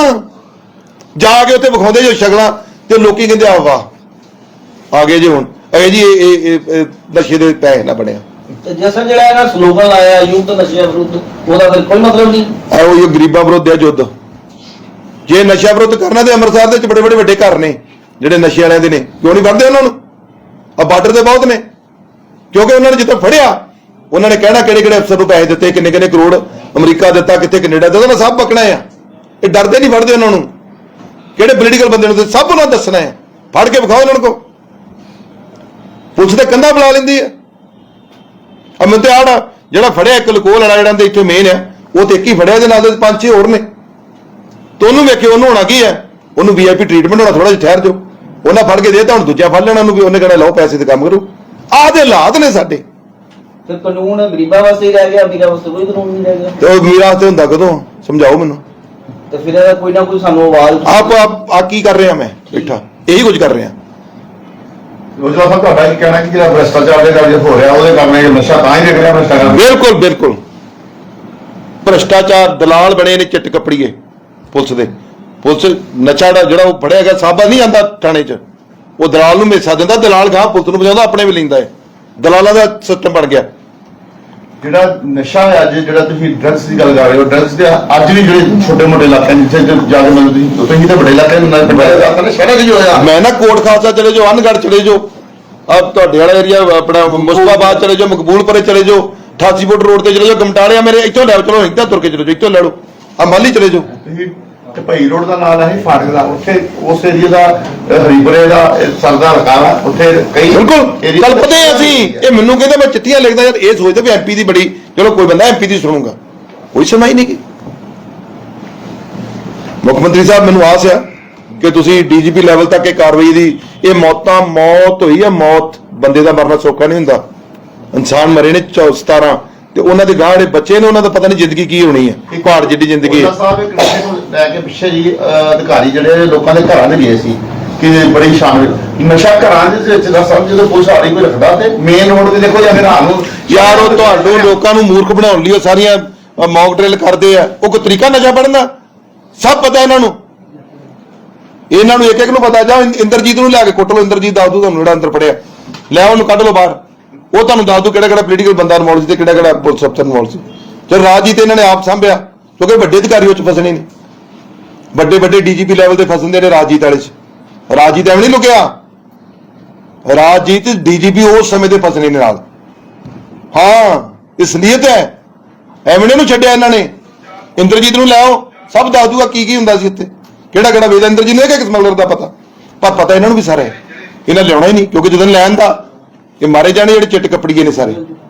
ਜਾ ਕੇ ਉੱਥੇ ਵਿਖਾਉਂਦੇ ਜੋ ਸ਼ਕਲਾਂ ਤੇ ਲੋਕੀ ਕਹਿੰਦੇ ਆ ਵਾਹ ਆ ਗਏ ਜੀ ਹੁਣ। ਇਹ ਜੀ ਇਹ- ਨਸ਼ੇ ਦੇ ਪੈਸੇ ਨਾ ਬਣਿਆ। ਤੇ ਜਿਹੜਾ ਇਹਨਾਂ ਸਲੋਗਨ ਆਇਆ ਯੁੱਧ ਨਸ਼ਿਆਂ ਵਿਰੁੱਧ ਉਹਦਾ ਫਿਰ ਕੋਈ ਮਤਲਬ ਨਹੀਂ? ਇਹੋ ਇਹ ਗਰੀਬਾਂ ਵਿਰੁੱਧ ਹੈ ਯੁੱਧ। ਜੇ ਨਸ਼ਾ ਵਿਰੁੱਧ ਕਰਨਾ ਤੇ ਅੰਮ੍ਰਿਤਸਰ ਦੇ ਚ ਬੜੇ ਬੜੇ ਵੱਡੇ ਘਰ ਨੇ। ਜਿਹੜੇ ਨਸ਼ੇ ਵਾਲਿਆਂ ਦੇ ਨੇ, ਕਿਉਂ ਨਹੀਂ ਵੜਦੇ ਉਹਨਾਂ ਨੂੰ? ਆ ਬਾਰਡਰ ਤੇ ਬਹੁਤ ਨੇ। ਕਿਉਂਕਿ ਉਹਨਾਂ ਨੇ ਜਿੱਥੇ ਫੜਿਆ, ਉਹਨਾਂ ਨੇ ਕਹਿਣਾ ਕਿਹੜੇ ਕਿਹੜੇ ਅਫਸਰ ਨੂੰ ਪੈਸੇ ਦਿੱਤੇ, ਕਿੰਨੇ ਕਿੰਨੇ ਕਰੋੜ ਅਮਰੀਕਾ ਦਿੱਤਾ, ਕਿੱਥੇ ਕੈਨੇਡਾ ਦਿੱਤਾ, ਉਹਨਾਂ ਸਭ ਪਕਣਾ ਆ। ਇਹ ਡਰਦੇ ਨਹੀਂ ਫੜਦੇ ਉਹਨਾਂ ਨੂੰ। ਕਿਹੜੇ ਪੋਲੀਟੀਕਲ ਬੰਦੇ ਨੂੰ ਤੇ ਸਭ ਉਹਨਾਂ ਦੱਸਣਾ ਹੈ ਫੜ ਕੇ ਵਿਖਾਓ ਉਹਨਾਂ ਨੂੰ। ਪੁਲਿਸ ਤੇ ਕੰਧਾ ਬੁਲਾ ਲੈਂਦੀ ਹੈ ਅਮਨ ਤੇ ਆੜਾ ਜਿਹੜਾ ਫੜਿਆ ਇੱਕ ਲਕੋਲ ਵਾਲਾ ਜਿਹੜਾ ਦੇ ਇੱਥੇ ਮੇਨ ਹੈ ਉਹ ਤੇ ਇੱਕ ਹੀ ਫੜਿਆ ਇਹਦੇ ਨਾਲ ਦੇ ਪੰਜ ਛੇ ਹੋਰ ਨੇ। ਤੇ ਉਹਨੂੰ ਵੇਖਿਓ, ਉਹਨੂੰ ਹੋਣਾ ਕੀ ਹੈ ਉਹਨੂੰ ਵੀਆਈਪੀ ਟ੍ਰੀਟਮੈਂਟ ਹੋਣਾ ਥੋੜਾ ਜਿਹਾ ਠਹਿਰ ਜਾਓ। ਉਹਨਾਂ ਫੜ ਕੇ ਦੇ ਤਾਂ ਹੁਣ ਦੂਜਾ ਫੜ ਲੈਣਾ ਉਹਨੂੰ ਵੀ ਉਹਨੇ ਕਹਿਣਾ ਲਓ ਪੈਸੇ ਤੇ ਕੰਮ ਕਰੋ। ਆਹ ਦੇ ਹਾਲਾਤ ਨੇ ਸਾਡੇ। ਫਿਰ ਕਾਨੂੰਨ ਗਰੀਬਾਂ ਵਾਸਤੇ ਹੀ ਰਹਿ ਗਿਆ ਅਮੀਰਾਂ ਵਾਸਤੇ ਕੋਈ ਕਾਨੂੰਨ ਨਹੀਂ ਰਹਿ ਗਿਆ। ਤੇ ਉਹ ਮੇਰਾ ਤੇ ਹੁੰਦਾ ਕਦੋਂ? ਸਮਝਾਓ ਮੈਨੂੰ। ਤੇ ਫਿਰ ਇਹਦਾ ਕੋਈ ਨਾ ਕੋਈ ਸਾਨੂੰ ਆਵਾਜ਼ ਆਪ ਆਪ ਆ ਕੀ ਕਰ ਰਿਹਾ ਮੈਂ? ਬੈਠਾ। ਇਹੀ ਕੁਝ ਕਰ ਰਿਹਾ। ਸਾਹਿਬ ਤੁਹਾਡਾ ਕੀ ਕਹਿਣਾ ਕਿ ਜਿਹੜਾ ਭ੍ਰਸ਼ਟਾਚਾਰ ਦੇ ਕਾਰਜ ਹੋ ਰਿਹਾ ਉਹਦੇ ਕਾਰਨ ਇਹ ਨਸ਼ਾ ਤਾਂ ਹੀ ਵਿਕ ਰਿਹਾ ਭ੍ਰਸ਼ਟਾਚਾਰ ਬਿਲਕੁਲ ਬਿਲਕੁਲ। ਭ੍ਰਸ਼ਟਾਚਾਰ ਦਲਾਲ ਬਣੇ ਨੇ ਚਿੱਟ ਕਪੜੀਏ ਪੁਲਿਸ ਦੇ। ਪੁਲਿਸ ਨਸ਼ਾ ਜਿਹੜਾ ਉਹ ਫੜਿਆ ਗਿਆ ਸਾਬਾ ਨਹੀਂ ਆਂਦਾ ਥਾਣੇ 'ਚ। ਉਹ ਦਲਾਲ ਨੂੰ ਮੇਸਾ ਦਿੰਦਾ ਦਲਾਲ ਗਾਂ ਪੁਲਿਸ ਨੂੰ ਬਜਾਉਂਦਾ ਆਪਣੇ ਵੀ ਲੈਂਦਾ ਹੈ। ਦਲਾਲਾਂ ਦਾ ਸਿਸਟਮ ਬਣ ਗਿਆ। ਜਿਹੜਾ ਨਸ਼ਾ ਹੈ ਅੱਜ ਜਿਹੜਾ ਤੁਸੀਂ ਡਰੱਗਸ ਦੀ ਗੱਲ ਕਰ ਰਹੇ ਹੋ ਡਰੱਗਸ ਦੇ ਅੱਜ ਵੀ ਜਿਹੜੇ ਛੋਟੇ ਮੋਟੇ ਇਲਾਕੇ ਨੇ ਜਿੱਥੇ ਜਾ ਕੇ ਮਤਲਬ ਤੁਸੀਂ ਤੁਸੀਂ ਤਾਂ ਵੱਡੇ ਇਲਾਕੇ ਨੂੰ ਨਾ ਵੱਡੇ ਇਲਾਕੇ ਨੇ ਸ਼ਹਿਰਾਂ 'ਚ ਹੋਇਆ। ਮੈਂ ਨਾ ਕੋਟ ਖਾਲਸਾ ਚਲੇ ਜਾਓ ਅਨਗੜ ਚਲੇ ਜਾਓ। ਆ ਤੁਹਾਡੇ ਵਾਲਾ ਏਰੀਆ ਆਪਣਾ ਮੁਸਤਾਬਾਦ ਚਲੇ ਜਾਓ ਮਕਬੂਲਪੁਰੇ ਚਲੇ ਜਾਓ 88 ਫੁੱਟ ਰੋਡ ਤੇ ਚਲੇ ਜਾਓ ਗਮਟਾਲਿਆ ਮੇਰੇ ਇੱਥੋਂ ਲੈ ਚਲੋ ਇੱਥੇ ਤੁਰ ਕੇ ਚਲੇ ਜਾਓ ਇੱਥੋਂ ਲੈ ਲਓ। ਆ ਮਾਲੀ ਚਲੇ ਜਾਓ। ਤੁਸੀਂ ਢਪਈ ਰੋਡ ਦਾ ਨਾਲ ਹੈ ਫਾਟਕ ਦਾ ਉੱਥੇ ਉਸ ਏਰੀਆ ਦਾ ਹਰੀਪੁਰੇ ਦਾ ਸਰਦਾ ਹਲਕਾ ਵਾ ਉੱਥੇ ਕਈ ਬਿਲਕੁਲ। ਹਾਂ ਅਸੀਂ ਇਹ ਮੈਨੂੰ ਕਹਿੰਦਾ ਮੈਂ ਚਿੱਠੀਆਂ ਲਿਖਦਾ ਯਾਰ ਇਹ ਸੋਚਦਾ ਵੀ ਐਮਪੀ ਦੀ ਬੜੀ ਚਲੋ ਕੋਈ ਬੰਦਾ ਐਮਪੀ ਦੀ ਸੁਣੂਗਾ। ਕੋਈ ਸੁਣਾਈ ਨਹੀਂ ਕੀ ਮੁੱਖ ਮੰਤਰੀ ਸਾਹਿਬ ਮੈਨੂੰ ਆਸ ਆ ਕਿ ਤੁਸੀਂ ਡੀਜੀਪੀ ਲੈਵਲ ਤੱਕ ਇਹ ਕਾਰਵਾਈ ਦੀ ਇਹ ਮੌਤਾਂ ਮੌਤ ਹੋਈ ਹੈ ਮੌਤ ਬੰਦੇ ਦਾ ਮਰਨਾ ਸੌਖਾ ਨਹੀਂ ਹੁੰਦਾ। ਇਨਸਾਨ ਮਰੇ ਨੇ 17 ਤੇ ਉਹਨਾਂ ਦੇ ਗਾਂਹ ਜਿਹੜੇ ਬੱਚੇ ਨੇ ਉਹਨਾਂ ਦਾ ਪਤਾ ਨਹੀਂ ਜ਼ਿੰਦਗੀ ਕੀ ਹੋਣੀ ਹੈ। ਪਹਾੜ ਜਿੱਡੀ ਜ਼ਿੰਦਗੀ ਹੈ। ਸਾਹਿਬ ਇੱਕ ਲੈ ਕੇ ਪਿੱਛੇ ਜੀ ਅਹ, ਅਧਿਕਾਰੀ ਜਿਹੜੇ ਲੋਕਾਂ ਦੇ ਘਰਾਂ ਦੇ ਗਏ ਸੀ। ਕਿ ਬੜੀ ਸ਼ਾਮਿਲ ਨਸ਼ਾ ਘਰਾਂ ਦੇ ਵਿੱਚ ਦਾ ਸਭ ਜਦੋਂ ਪੁਲਿਸ ਆੜੀ ਕੋਈ ਰੱਖਦਾ ਤੇ ਮੇਨ ਰੋਡ ਤੇ ਦੇਖੋ ਜਾਂ ਫਿਰ ਨੂੰ ਯਾਰ ਉਹ ਤੁਹਾਨੂੰ ਲੋਕਾਂ ਨੂੰ ਮੂਰਖ ਬਣਾਉਣ ਲਈ ਉਹ ਸਾਰੀਆਂ ਮੌਕ ਡਰਿਲ ਕਰਦੇ ਆ। ਉਹ ਕੋਈ ਤਰੀਕਾ ਨਸ਼ਾ ਪੜਨ ਸਭ ਪਤਾ ਇਹਨਾਂ ਨੂੰ। ਇਹਨਾਂ ਨੂੰ ਇੱਕ ਇੱਕ ਨੂੰ ਪਤਾ। ਜਾ ਇੰਦਰਜੀਤ ਨੂੰ ਲਿਆ ਕੇ ਕੁੱਟ ਲਓ। ਇੰਦਰਜੀਤ ਦੱਸ ਦੂ ਤੁਹਾਨੂੰ ਜਿਹੜਾ ਅੰਦਰ ਪੜਿਆ ਲੈ ਉਹਨੂੰ ਕੱਢ ਲਓ ਬਾਹਰ। ਉਹ ਤੁਹਾਨੂੰ ਦੱਸ ਦੂ ਕਿਹੜਾ ਕਿਹੜਾ ਪੋਲੀਟੀਕਲ ਬੰਦਾ ਇਨਵੋਲਵ ਸੀ ਤੇ ਕਿਹੜਾ ਕਿਹੜਾ ਪੁਲਿਸ ਅਫਸਰ ਇਨਵੋਲਵ ਸੀ। ਤੇ ਰਾਜਜੀਤ ਇਹਨਾਂ ਨੇ ਆਪ ਸੰਭਿਆ। ਕਿਉਂਕਿ ਵੱਡੇ ਅਧਿਕਾਰੀ ਉਹ ਚ ਫਸਣੇ ਨੇ। ਵੱਡੇ ਵੱਡੇ ਡੀਜੀਪੀ ਲੈਵਲ ਤੇ ਫਸਣਦੇ ਨੇ ਰਾਜਜੀਤ ਵਾਲੇ ਚ। ਰਾਜਜੀਤ ਐਵੇਂ ਨਹੀਂ ਲੁਕਿਆ। ਰਾਜਜੀਤ, ਡੀਜੀਪੀ ਉਸ ਸਮੇਂ ਦੇ ਫਸਣੇ ਨੇ ਨਾਲ। ਹਾਂ ਇਸਲੀਅਤ ਹੈ। ਐਵੇਂ ਨਹੀਂ ਨੂੰ ਛੱਡਿਆ ਇਹਨਾਂ ਨੇ। ਇੰਦਰਜੀਤ ਨੂੰ ਲੈ ਸਭ ਦੱਸ ਦੂਗਾ ਕੀ ਕੀ ਹੁੰਦਾ ਸੀ ਇੱਥੇ। ਕਿਹੜਾ ਕਿਹੜਾ ਵੇਦਾ ਇੰਦਰਜੀਤ ਨੂੰ ਇਹ ਕਿ ਸਮਗਲਰ ਦਾ ਪਤਾ? ਪਰ ਪਤਾ ਇਹਨਾਂ ਨੂੰ ਵੀ ਸਾਰਾ। ਇਹਨਾਂ ਲਿਆਉਣਾ ਹੀ ਨਹੀਂ, ਕਿਉਂਕਿ ਜਦੋਂ ਲੈਣ ਦਾ, ਇਹ ਮਾਰੇ ਜਾਣੇ ਜਿਹੜੇ ਚਿੱਟ ਕੱਪੜੀਏ ਨੇ ਸਾਰੇ।